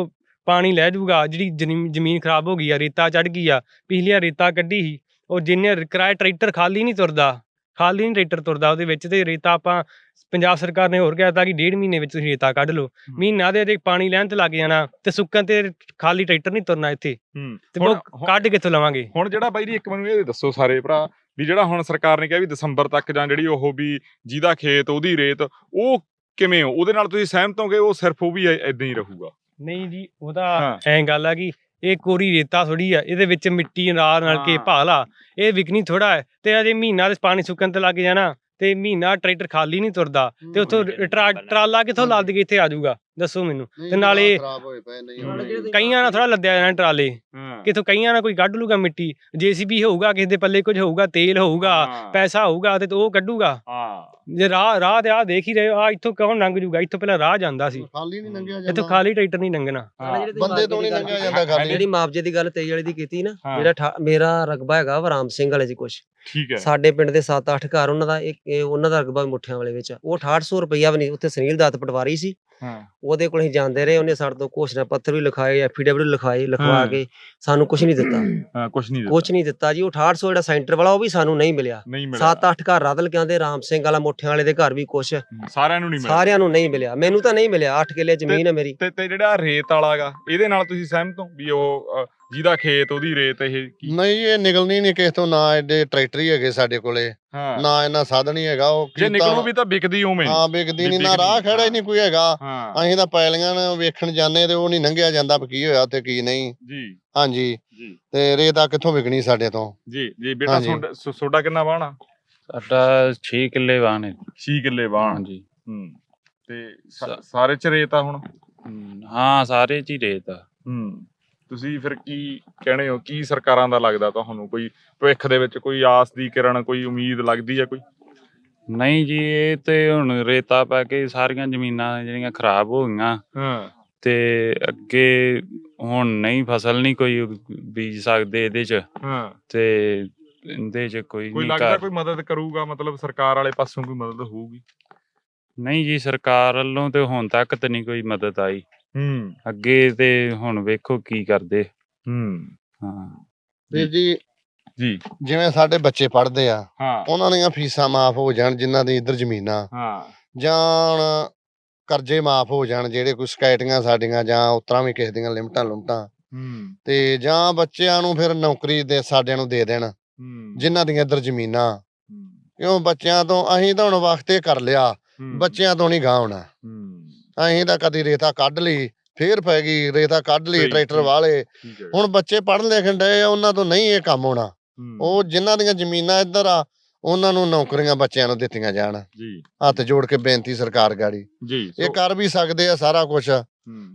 ਪਾਣੀ ਲੈ ਜਾਊਗਾ। ਜਿਹੜੀ ਜ਼ਮੀਨ ਜ਼ਮੀਨ ਖਰਾਬ ਹੋ ਗਈ ਆ ਰੇਤਾ ਚੜ ਗਈ ਆ ਪਿਛਲੀਆਂ ਰੇਤਾ ਕੱਢੀ ਸੀ ਉਹ ਜਿੰਨੇ ਕਿਰਾਏ ਟਰੈਕਟਰ ਖਾਲੀ ਨਹੀਂ ਤੁਰਦਾ ਖਾਲੀ ਨਹੀਂ ਟਰੈਕਟਰ ਤੁਰਦਾ ਉਹਦੇ ਵਿੱਚ ਤੇ ਰੇਤਾ ਆਪਾਂ ਪੰਜਾਬ ਸਰਕਾਰ ਨੇ ਹੋਰ ਕਹਿਤਾ ਕਿ ਡੇਢ ਮਹੀਨੇ ਵਿੱਚ ਤੁਸੀਂ ਰੇਤਾ ਕੱਢ ਲਓ। ਮਹੀਨਾ ਦੇ ਦੇ ਪਾਣੀ ਲੈਣ ਤੇ ਲੱਗ ਜਾਣਾ ਤੇ ਸੁੱਕਣ ਤੇ ਖਾਲੀ ਟਰੈਕਟਰ ਨਹੀਂ ਤੁਰਨਾ ਇੱਥੇ। ਹੂੰ। ਤੇ ਹੁਣ- ਉਹ ਕੱਢ ਕਿੱਥੋਂ ਲਵਾਂਗੇ? ਹੁਣ ਜਿਹੜਾ ਬਾਈ ਜੀ ਇੱਕ ਮੈਨੂੰ ਇਹ ਦੱਸੋ ਸਾਰੇ ਭਰਾ ਵੀ ਜਿਹੜਾ ਹੁਣ ਸਰਕਾਰ ਨੇ ਕਿਹਾ ਵੀ ਦਸੰਬਰ ਤੱਕ ਜਾਂ ਜਿਹੜੀ ਉਹ ਵੀ ਜਿਹਦਾ ਖੇਤ ਉਹਦੀ ਰੇਤ ਉਹ ਕਿਵੇਂ ਹੋ? ਉਹਦੇ ਨਾਲ ਤੁਸੀਂ ਸਹਿਮਤ ਹੋਗੇ ਉਹ ਸਿਰਫ ਉਹ ਵੀ ਇਦਾਂ ਹੀ ਰਹੂਗਾ? ਨਹੀਂ ਜੀ ਉਹਦਾ। ਐਂ ਗੱਲ ਆ ਕਿ ਇਹ ਕੋਰੀ ਰੇਤਾ ਥੋੜੀ ਆ ਇਹਦੇ ਵਿੱਚ ਮਿੱਟੀ ਨਾਲ ਨਾਲ ਕੇ। ਭਾਲਾ ਇਹ ਵਿਕਣੀ ਥੋੜਾ ਹੈ ਤੇ ਅਜੇ ਮਹੀਨਾ ਦੇ ਪਾਣੀ ਸੁੱਕਣ ਤੇ ਲੱਗ ਜਾਣਾ ਤੇ ਮਹੀਨਾ ਟਰੈਕਟਰ ਖਾਲੀ ਨਹੀਂ ਤੁਰਦਾ ਤੇ ਉੱਥੋਂ ਟਰਾ- ਟਰਾਲਾ ਕਿੱਥੋਂ ਲੱਦ ਕੇ ਇੱਥੇ ਆ ਜਾਊਗਾ ਦੱਸੋ ਮੈਨੂੰ। ਤੇ ਨਾਲੇ ਖਰਾਬ ਹੋਏ ਪਏ ਨਹੀਂ ਕਈਆਂ ਨਾਲ ਥੋੜਾ ਲੱਦਿਆ ਜਾਣਾ ਟਰਾਲੇ। ਹਾਂ। ਕਿਥੋਂ ਕਈਆਂ ਨਾਲ ਕੋਈ ਕੱਢ ਲੂਗਾ ਮਿੱਟੀ ਜੀਸੀਬੀ ਹੋਊਗਾ ਕਿਸੇ ਦੇ ਪੱਲੇ ਕੁਝ ਹੋਊਗਾ ਤੇਲ ਹੋਊਗਾ ਪੈਸਾ ਹੋਊਗਾ ਤੇ ਉਹ ਕੱਢੂਗਾ। ਹਾਂ। ਜੇ ਰਾਹ ਰਾਹ ਤੇ ਆ ਦੇਖ ਹੀ ਰਹੇ ਆ ਇੱਥੋਂ ਕੌਣ ਲੰਘ ਜੂਗਾ? ਇੱਥੋਂ ਪਹਿਲਾਂ ਰਾਹ ਜਾਂਦਾ ਸੀ। ਖਾਲੀ ਨਹੀਂ ਲੰਘਿਆ ਇੱਥੋਂ ਜਾਂਦਾ ਖਾਲੀ ਟਰੈਕਟਰ ਨਹੀਂ ਲੰਘਣਾ। ਹਾਂ। ਬੰਦੇ ਤੋਂ ਨਹੀਂ ਲੰਘਿਆ ਗੱਲ- ਜਾਂਦਾ ਖਾਲੀ। ਜਿਹੜੀ ਮੁਆਵਜ਼ੇ ਦੀ ਗੱਲ 23 ਵਾਲੀ ਦੀ ਕੀਤੀ ਨਾ ਹਾਂ। ਜਿਹੜਾ ਠਾ- ਮੇਰਾ ਰਕਬਾ ਹੈਗਾ ਵਾ ਰਾਮ ਸਿੰਘ ਵਾਲੇ ਚ ਕੁਛ। ਠੀਕ ਹੈ। ਸਾਡੇ ਪਿੰਡ ਦੇ 7-8 ਘਰ ਉਹਨਾਂ ਦਾ ਇੱਕ ਇਹ ਉਹਨਾਂ ਦਾ ਰਕਬਾ ਵੀ ਮੁੱਠਿਆਂ ਵਾਲੇ ਵਿੱਚ ਆ। ਉਹ 6800 ਰੁਪਈਆ ਵੀ ਨਹੀਂ ਉੱਥੇ ਸੁਨੀਲ ਦੱਤ ਪਟਵਾਰੀ ਸੀ। ਉਹਦੇ ਕੋਲ ਅਸੀਂ ਜਾਂਦੇ ਰਹੇ ਉਹਨੇ ਸਾਡੇ ਤੋਂ ਘੋਸ਼ਣਾ ਪੱਤਰ ਵੀ ਲਿਖਾਏ ਐਫੀਡੇਵਿਟ ਲਿਖਾਏ ਲਿਖਵਾ। ਕੇ ਸਾਨੂੰ ਕੁਝ ਨਹੀਂ ਦਿੱਤਾ। ਹਾਂ ਕੁਝ ਨਹੀਂ ਕੁਝ ਨਹੀਂ ਦਿੱਤਾ ਜੀ ਉਹ 6800 ਜਿਹੜਾ ਸੈਂਟਰ ਵਾਲਾ ਉਹ ਵੀ ਸਾਨੂੰ ਨਹੀਂ ਮਿਲਿਆ। ਨਹੀਂ ਮਿਲਿਆ। 7-8 ਘਰ ਰਦਲ ਕੇ ਆਂਦੇ ਰਾਮ ਸਿੰਘ ਵਾਲਾ ਮੁੱਠਿਆਂ ਵਾਲੇ ਦੇ ਘਰ ਵੀ ਕੁਛ ਸਾਰਿਆਂ ਨੂੰ ਨਹੀਂ ਮਿਲਿਆ। ਸਾਰਿਆਂ ਨੂੰ ਨਹੀਂ ਮਿਲਿਆ। ਮੈਨੂੰ ਤਾਂ ਨਹੀਂ ਮਿਲਿਆ 8 ਕਿੱਲੇ ਜ਼ਮੀਨ ਹੈ ਮੇਰੀ। ਤੇ ਜਿਹੜਾ ਰੇਤ ਵਾਲਾਗਾ ਇਹਦੇ ਨਾਲ ਤੁਸੀਂ ਸਹਿਮਤ ਹੋ ਵੀ ਉਹ ਜਿਹਦਾ ਖੇਤ ਉਹਦੀ ਰੇਤ ਇਹ ਕੀ? ਨਹੀਂ ਇਹ ਨਿਕਲਣੀ ਨਹੀਂ ਕਿਸੇ ਤੋਂ ਨਾ ਐਡੇ ਟਰੈਕਟਰ ਹੀ ਹੈਗੇ ਸਾਡੇ ਕੋਲੇ। ਹਾਂ। ਨਾ ਇਹਨਾਂ ਸਾਧਨ ਹੀ ਹੈਗਾ ਉਹ ਜੇ ਨਿਕਲੂ ਵੀ ਤਾਂ ਵਿਕਦੀ ਉਵੇਂ ਹਾਂ। ਵਿਕਦੀ ਨਹੀਂ ਨਾ ਰਾਹ ਖੜਾ ਹੀ ਨਹੀਂ ਕੋਈ ਹੈਗਾ। ਅਸੀਂ ਤਾਂ ਪੈਲੀਆਂ ਨੂੰ ਵੇਖਣ ਜਾਂਦੇ ਤੇ ਉਹ ਨਹੀਂ ਲੰਘਿਆ ਜਾਂਦਾ ਕੀ ਹੋਇਆ ਤੇ ਕੀ ਨਹੀਂ। ਜੀ। ਹਾਂਜੀ। ਜੀ। ਤੇ ਰੇਤਾ ਕਿੱਥੋਂ ਵਿਕਣੀ ਸਾਡੇ ਤੋਂ? ਜੀ ਜੀ ਬੇਟਾ ਹਾਂਜੀ। ਤੁਹਾਡਾ- ਸੋ- ਤੁਹਾਡਾ ਕਿੰਨਾ ਬਾਣਾ ਸਾਡਾ 6 ਕਿੱਲੇ ਵਾਹਨ ਹੈ। 6 ਕਿੱਲੇ ਬਾਣ ਹਾਂਜੀ। ਹੂੰ। ਤੇ ਸਾਰੇ ਚ ਰੇਤ ਆ ਹੁਣ? ਹਾਂ ਸਾਰੇ ਚ ਹੀ ਰੇਤ ਆ। ਹੂੰ। ਤੁਸੀਂ ਫਿਰ ਕੀ ਕਹਿਣੇ ਹੋ? ਕੀ ਸਰਕਾਰਾਂ ਦਾ ਲੱਗਦਾ ਤੁਹਾਨੂੰ? ਕੋਈ ਭਵਿੱਖ ਦੇ ਵਿੱਚ ਕੋਈ ਆਸ ਦੀ ਕਿਰਨ ਕੋਈ ਉਮੀਦ ਲੱਗਦੀ ਹੈ ਕੋਈ? ਨਹੀਂ ਜੀ ਇਹ ਤੇ ਹੁਣ ਰੇਤਾ ਪੈ ਕੇ ਸਾਰੀਆਂ ਜ਼ਮੀਨਾਂ ਜਿਹੜੀਆਂ ਖਰਾਬ ਹੋ ਗਈਆਂ ਹਾਂ। ਤੇ ਅੱਗੇ ਹੁਣ ਨਹੀਂ ਫਸਲ ਨਹੀਂ ਕੋਈ ਬੀਜ ਸਕਦੇ ਇਹਦੇ ਚ। ਹਾਂ। ਤੇ ਇਹਦੇ ਚ ਕੋਈ ਕੋਈ ਨਹੀਂ ਲੱਗਦਾ ਕਰ ਕੋਈ ਮਦਦ ਕਰੂਗਾ? ਮਤਲਬ ਸਰਕਾਰ ਵਾਲੇ ਪਾਸੋਂ ਕੋਈ ਮਦਦ ਹੋਊਗੀ? ਨਹੀਂ ਜੀ ਸਰਕਾਰ ਵੱਲੋਂ ਤੇ ਹੁਣ ਤੱਕ ਤੇ ਨਹੀਂ ਕੋਈ ਮਦਦ ਆਈ। ਹੂੰ। ਅੱਗੇ ਤੇ ਹੁਣ ਵੇਖੋ ਕੀ ਕਰਦੇ। ਹੂੰ। ਹਾਂ। ਵੀਰ ਜੀ ਜੀ। ਜਿਵੇਂ ਸਾਡੇ ਬੱਚੇ ਪੜ੍ਹਦੇ ਆ ਹਾਂ। ਉਹਨਾਂ ਦੀਆਂ ਫੀਸਾਂ ਮਾਫ ਹੋ ਜਾਣ ਜਿਨ੍ਹਾਂ ਦੀ ਇੱਧਰ ਜ਼ਮੀਨਾਂ। ਹਾਂ। ਜਾਂ ਕਰਜ਼ੇ ਮਾਫ ਹੋ ਜਾਣ ਜਿਹੜੇ ਕੋਈ ਸਕੈਟੀਆਂ ਸਾਡੀਆਂ ਜਾਂ ਉਤਰਾਂ ਵੀ ਕਿਸੇ ਦੀਆਂ ਲਿਮਟਾਂ ਲੁਮਟਾਂ। ਹੂੰ। ਤੇ ਜਾਂ ਬੱਚਿਆਂ ਨੂੰ ਫਿਰ ਨੌਕਰੀ ਦੇ ਸਾਡਿਆਂ ਨੂੰ ਦੇ ਦੇਣ ਹੂੰ। ਜਿਨ੍ਹਾਂ ਦੀਆਂ ਇੱਧਰ ਜ਼ਮੀਨਾਂ। ਹੂੰ, ਕਿਉਂ ਬੱਚਿਆਂ ਤੋਂ ਅਸੀਂ ਤਾਂ ਹੁਣ ਵਕਤ ਇਹ ਕਰ ਲਿਆ ਬੱਚਿਆਂ ਤੋਂ ਨਹੀਂ ਗਾਹ ਹੋਣਾ। ਹੂੰ। ਅਸੀਂ ਤਾਂ ਕਦੀ ਰੇਤਾ ਕੱਢ ਲਈ ਫੇਰ ਪੈ ਗਈ ਰੇਤਾ ਕੱਢ ਲਈ ਟਰੈਕਟਰ। ਵਾਲੇ। ਹੁਣ ਬੱਚੇ ਪੜ੍ਹਨ ਲਿਖਣ ਡਏ ਆ ਉਹਨਾਂ ਤੋਂ ਨਹੀਂ ਇਹ ਕੰਮ ਹੋਣਾ। ਉਹ ਜਿਨ੍ਹਾਂ ਦੀਆਂ ਜ਼ਮੀਨਾਂ ਇੱਧਰ ਆ ਉਹਨਾਂ ਨੂੰ ਨੌਕਰੀਆਂ ਬੱਚਿਆਂ ਨੂੰ ਦਿੱਤੀਆਂ ਜਾਣ। ਜੀ। ਹੱਥ ਜੋੜ ਕੇ ਬੇਨਤੀ ਸਰਕਾਰ ਗਾੜੀ। ਜੀ ਇਹ ਕਰ ਵੀ ਸਕਦੇ ਆ ਸਾਰਾ ਕੁਝ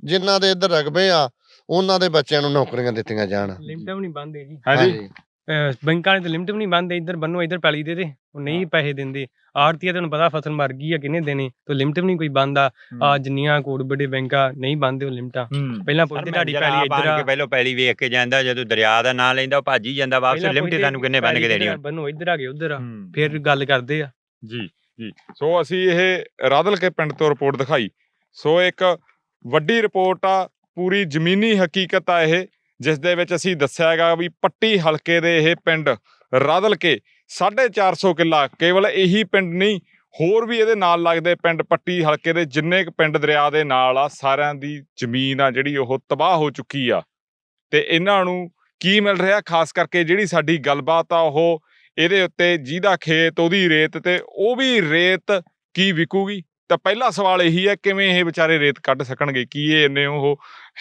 ਜਿਨ੍ਹਾਂ ਦੇ ਇੱਧਰ ਰਗਬੇ ਆ ਉਹਨਾਂ ਦੇ ਬੱਚਿਆਂ ਨੂੰ ਨੌਕਰੀਆਂ ਦਿੱਤੀਆਂ ਜਾਣ। ਲਿਮਟ ਵੀ ਨਹੀਂ ਬੰਦੇ ਜੀ ਹਾਂਜੀ। ਅਹ ਬੈਂਕਾਂ ਨੇ ਤਾਂ ਲਿਮਟ ਵੀ ਨਹੀਂ ਬੰਦੇ ਇੱਧਰ ਬੰਨੋ ਇੱਧਰ ਪੈਲੀ ਦੇ ਦੇ ਉਹ ਨਹੀਂ ਪੈਸੇ ਦਿੰਦੇ। ਆੜਤੀਆ ਤੁਹਾਨੂੰ ਪਤਾ ਫਸਲ ਮਰ ਗਈ ਆ ਕਿੰਨੇ ਦੇਣੇ ਤੇ ਲਿਮਟ ਵੀ ਨਹੀਂ ਕੋਈ ਬੰਦਾ ਆ ਜਿੰਨੀਆਂ ਕੋਡ ਵੱਡੇ ਬੈਂਕਾਂ ਨਹੀਂ ਬੰਦੇ ਉਹ ਲਿਮਟਾਂ ਪਹਿਲਾਂ ਪੁੱਛਦੇ ਤੁਹਾਡੀ ਪੈਲੀ ਇੱਧਰ ਆ। ਪਹਿਲਾਂ ਪੈਲੀ ਵੇਖ ਕੇ ਜਾਂਦਾ ਜਦੋਂ ਦਰਿਆ ਦਾ ਨਾਂ ਲੈਂਦਾ ਉਹ ਭੱਜ ਜਾਂਦਾ ਵਾਪਸ। ਲਿਮਟ ਸਾਨੂੰ ਕਿੰਨੇ ਬੰਨ ਕੇ ਦੇਣੀ ਬੰਨੋ ਇੱਧਰ ਆ ਗਏ ਉੱਧਰ ਆ। ਫਿਰ ਗੱਲ ਕਰਦੇ ਆ। ਜੀ ਜੀ। ਸੋ ਅਸੀਂ ਇਹ ਰਾਦਲ ਕੇ ਪਿੰਡ ਤੋਂ ਰਿਪੋਰਟ ਦਿਖਾਈ। ਸੋ ਇੱਕ ਵੱਡੀ ਰਿਪੋਰਟ ਆ ਪੂਰੀ ਜ਼ਮੀਨੀ ਹਕੀਕਤ ਆ ਇਹ। ਜਿਸ ਦੇ ਵਿੱਚ ਅਸੀਂ ਦੱਸਿਆ ਹੈਗਾ ਵੀ ਪੱਟੀ ਹਲਕੇ ਦੇ ਇਹ ਪਿੰਡ ਰਾਦਲ ਕੇ 450 ਕਿੱਲਾ, ਕੇਵਲ ਇਹੀ ਪਿੰਡ ਨਹੀਂ, ਹੋਰ ਵੀ ਇਹਦੇ ਨਾਲ ਲੱਗਦੇ ਪਿੰਡ ਪੱਟੀ ਹਲਕੇ ਦੇ ਜਿੰਨੇ ਕੁ ਪਿੰਡ ਦਰਿਆ ਦੇ ਨਾਲ ਆ, ਸਾਰਿਆਂ ਦੀ ਜ਼ਮੀਨ ਆ ਜਿਹੜੀ ਉਹ ਤਬਾਹ ਹੋ ਚੁੱਕੀ ਆ। ਤੇ ਇਹਨਾਂ ਨੂੰ ਕੀ ਮਿਲ ਰਿਹਾ, ਖਾਸ ਕਰਕੇ ਜਿਹੜੀ ਸਾਡੀ ਗੱਲਬਾਤ ਆ ਉਹ ਇਹਦੇ ਉੱਤੇ ਜਿਹਦਾ ਖੇਤ, ਉਹਦੀ ਰੇਤ ਤੇ ਉਹ ਵੀ ਰੇਤ ਕੀ ਵਿਕੂਗੀ? ਤਾਂ ਪਹਿਲਾ ਸਵਾਲ ਇਹੀ ਹੈ, ਕਿਵੇਂ ਇਹ ਵਿਚਾਰੇ ਰੇਤ ਕੱਢ ਸਕਣਗੇ? ਕੀ ਇਹ ਇੰਨੇ ਉਹ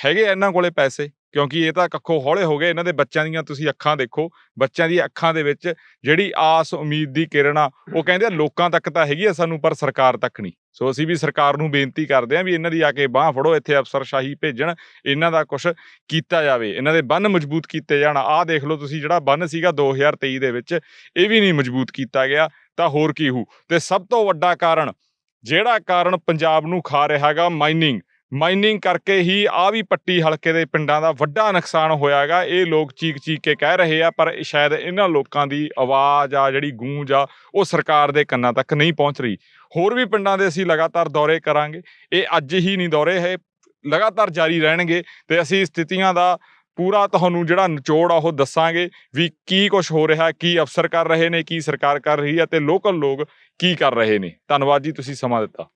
ਹੈਗੇ ਆ ਇਹਨਾਂ ਕੋਲੇ ਪੈਸੇ? ਕਿਉਂਕਿ ਇਹ ਤਾਂ ਕੱਖੋਂ ਹੌਲੇ ਹੋ ਗਏ ਇਹਨਾਂ ਦੇ ਬੱਚਿਆਂ ਦੀਆਂ ਤੁਸੀਂ ਅੱਖਾਂ ਦੇਖੋ, ਬੱਚਿਆਂ ਦੀ ਅੱਖਾਂ ਦੇ ਵਿੱਚ ਜਿਹੜੀ ਆਸ, ਉਮੀਦ ਦੀ ਕਿਰਨ ਆ, ਉਹ ਕਹਿੰਦੇ ਆ ਲੋਕਾਂ ਤੱਕ ਤਾਂ ਹੈਗੀ ਆ ਸਾਨੂੰ, ਪਰ ਸਰਕਾਰ ਤੱਕ ਨਹੀਂ। ਸੋ ਅਸੀਂ ਵੀ ਸਰਕਾਰ ਨੂੰ ਬੇਨਤੀ ਕਰਦੇ ਹਾਂ ਵੀ ਇਹਨਾਂ ਦੀ ਆ ਕੇ ਬਾਹ ਫੜੋ, ਇੱਥੇ ਅਫਸਰਸ਼ਾਹੀ ਭੇਜਣ, ਇਹਨਾਂ ਦਾ ਕੁਝ ਕੀਤਾ ਜਾਵੇ, ਇਹਨਾਂ ਦੇ ਬੰਨ ਮਜ਼ਬੂਤ ਕੀਤੇ ਜਾਣ। ਆਹ ਦੇਖ ਲਓ ਤੁਸੀਂ, ਜਿਹੜਾ ਬੰਨ ਸੀਗਾ 2023 ਦੇ ਵਿੱਚ, ਇਹ ਵੀ ਨਹੀਂ ਮਜ਼ਬੂਤ ਕੀਤਾ ਗਿਆ, ਤਾਂ ਹੋਰ ਕੀ ਹੋਊ? ਤੇ ਸਭ ਤੋਂ ਵੱਡਾ ਕਾਰਨ, ਜਿਹੜਾ ਕਾਰਨ ਪੰਜਾਬ ਨੂੰ ਖਾ ਰਿਹਾ ਹੈਗਾ ਮਾਈਨਿੰਗ ਮਾਈਨਿੰਗ ਕਰਕੇ ਹੀ ਆ ਵੀ ਪੱਟੀ ਹਲਕੇ ਦੇ ਪਿੰਡਾਂ ਦਾ ਵੱਡਾ ਨੁਕਸਾਨ ਹੋਇਆ ਹੋਇਆਗਾ ਇਹ ਲੋਕ ਚੀਕ ਚੀਕ ਕੇ ਕਹਿ ਰਹੇ ਆ, ਪਰ ਸ਼ਾਇਦ ਇਹਨਾਂ ਲੋਕਾਂ ਦੀ ਆਵਾਜ਼ ਆ, ਜਿਹੜੀ ਗੂੰਜ ਆ, ਉਹ ਸਰਕਾਰ ਦੇ ਕੰਨਾਂ ਤੱਕ ਨਹੀਂ ਪਹੁੰਚ ਰਹੀ। ਹੋਰ ਵੀ ਪਿੰਡਾਂ ਦੇ ਅਸੀਂ ਲਗਾਤਾਰ ਦੌਰੇ ਕਰਾਂਗੇ। ਇਹ ਅੱਜ ਹੀ ਨਹੀਂ ਦੌਰੇ ਹੈ ਲਗਾਤਾਰ ਜਾਰੀ ਰਹਿਣਗੇ ਤੇ ਅਸੀਂ ਸਥਿਤੀਆਂ ਦਾ ਪੂਰਾ ਤੁਹਾਨੂੰ ਜਿਹੜਾ ਨਿਚੋੜ ਆ, ਉਹ ਦੱਸਾਂਗੇ ਵੀ ਕੀ ਕੁਝ ਹੋ ਰਿਹਾ, ਕੀ ਅਫਸਰ ਕਰ ਰਹੇ ਨੇ, ਕੀ ਸਰਕਾਰ ਕਰ ਰਹੀ ਹੈ ਤੇ ਲੋਕਲ ਲੋਕ ਕੀ ਕਰ ਰਹੇ ਨੇ। ਧੰਨਵਾਦ ਜੀ, ਤੁਸੀਂ ਸਮਾਂ ਦਿੱਤਾ।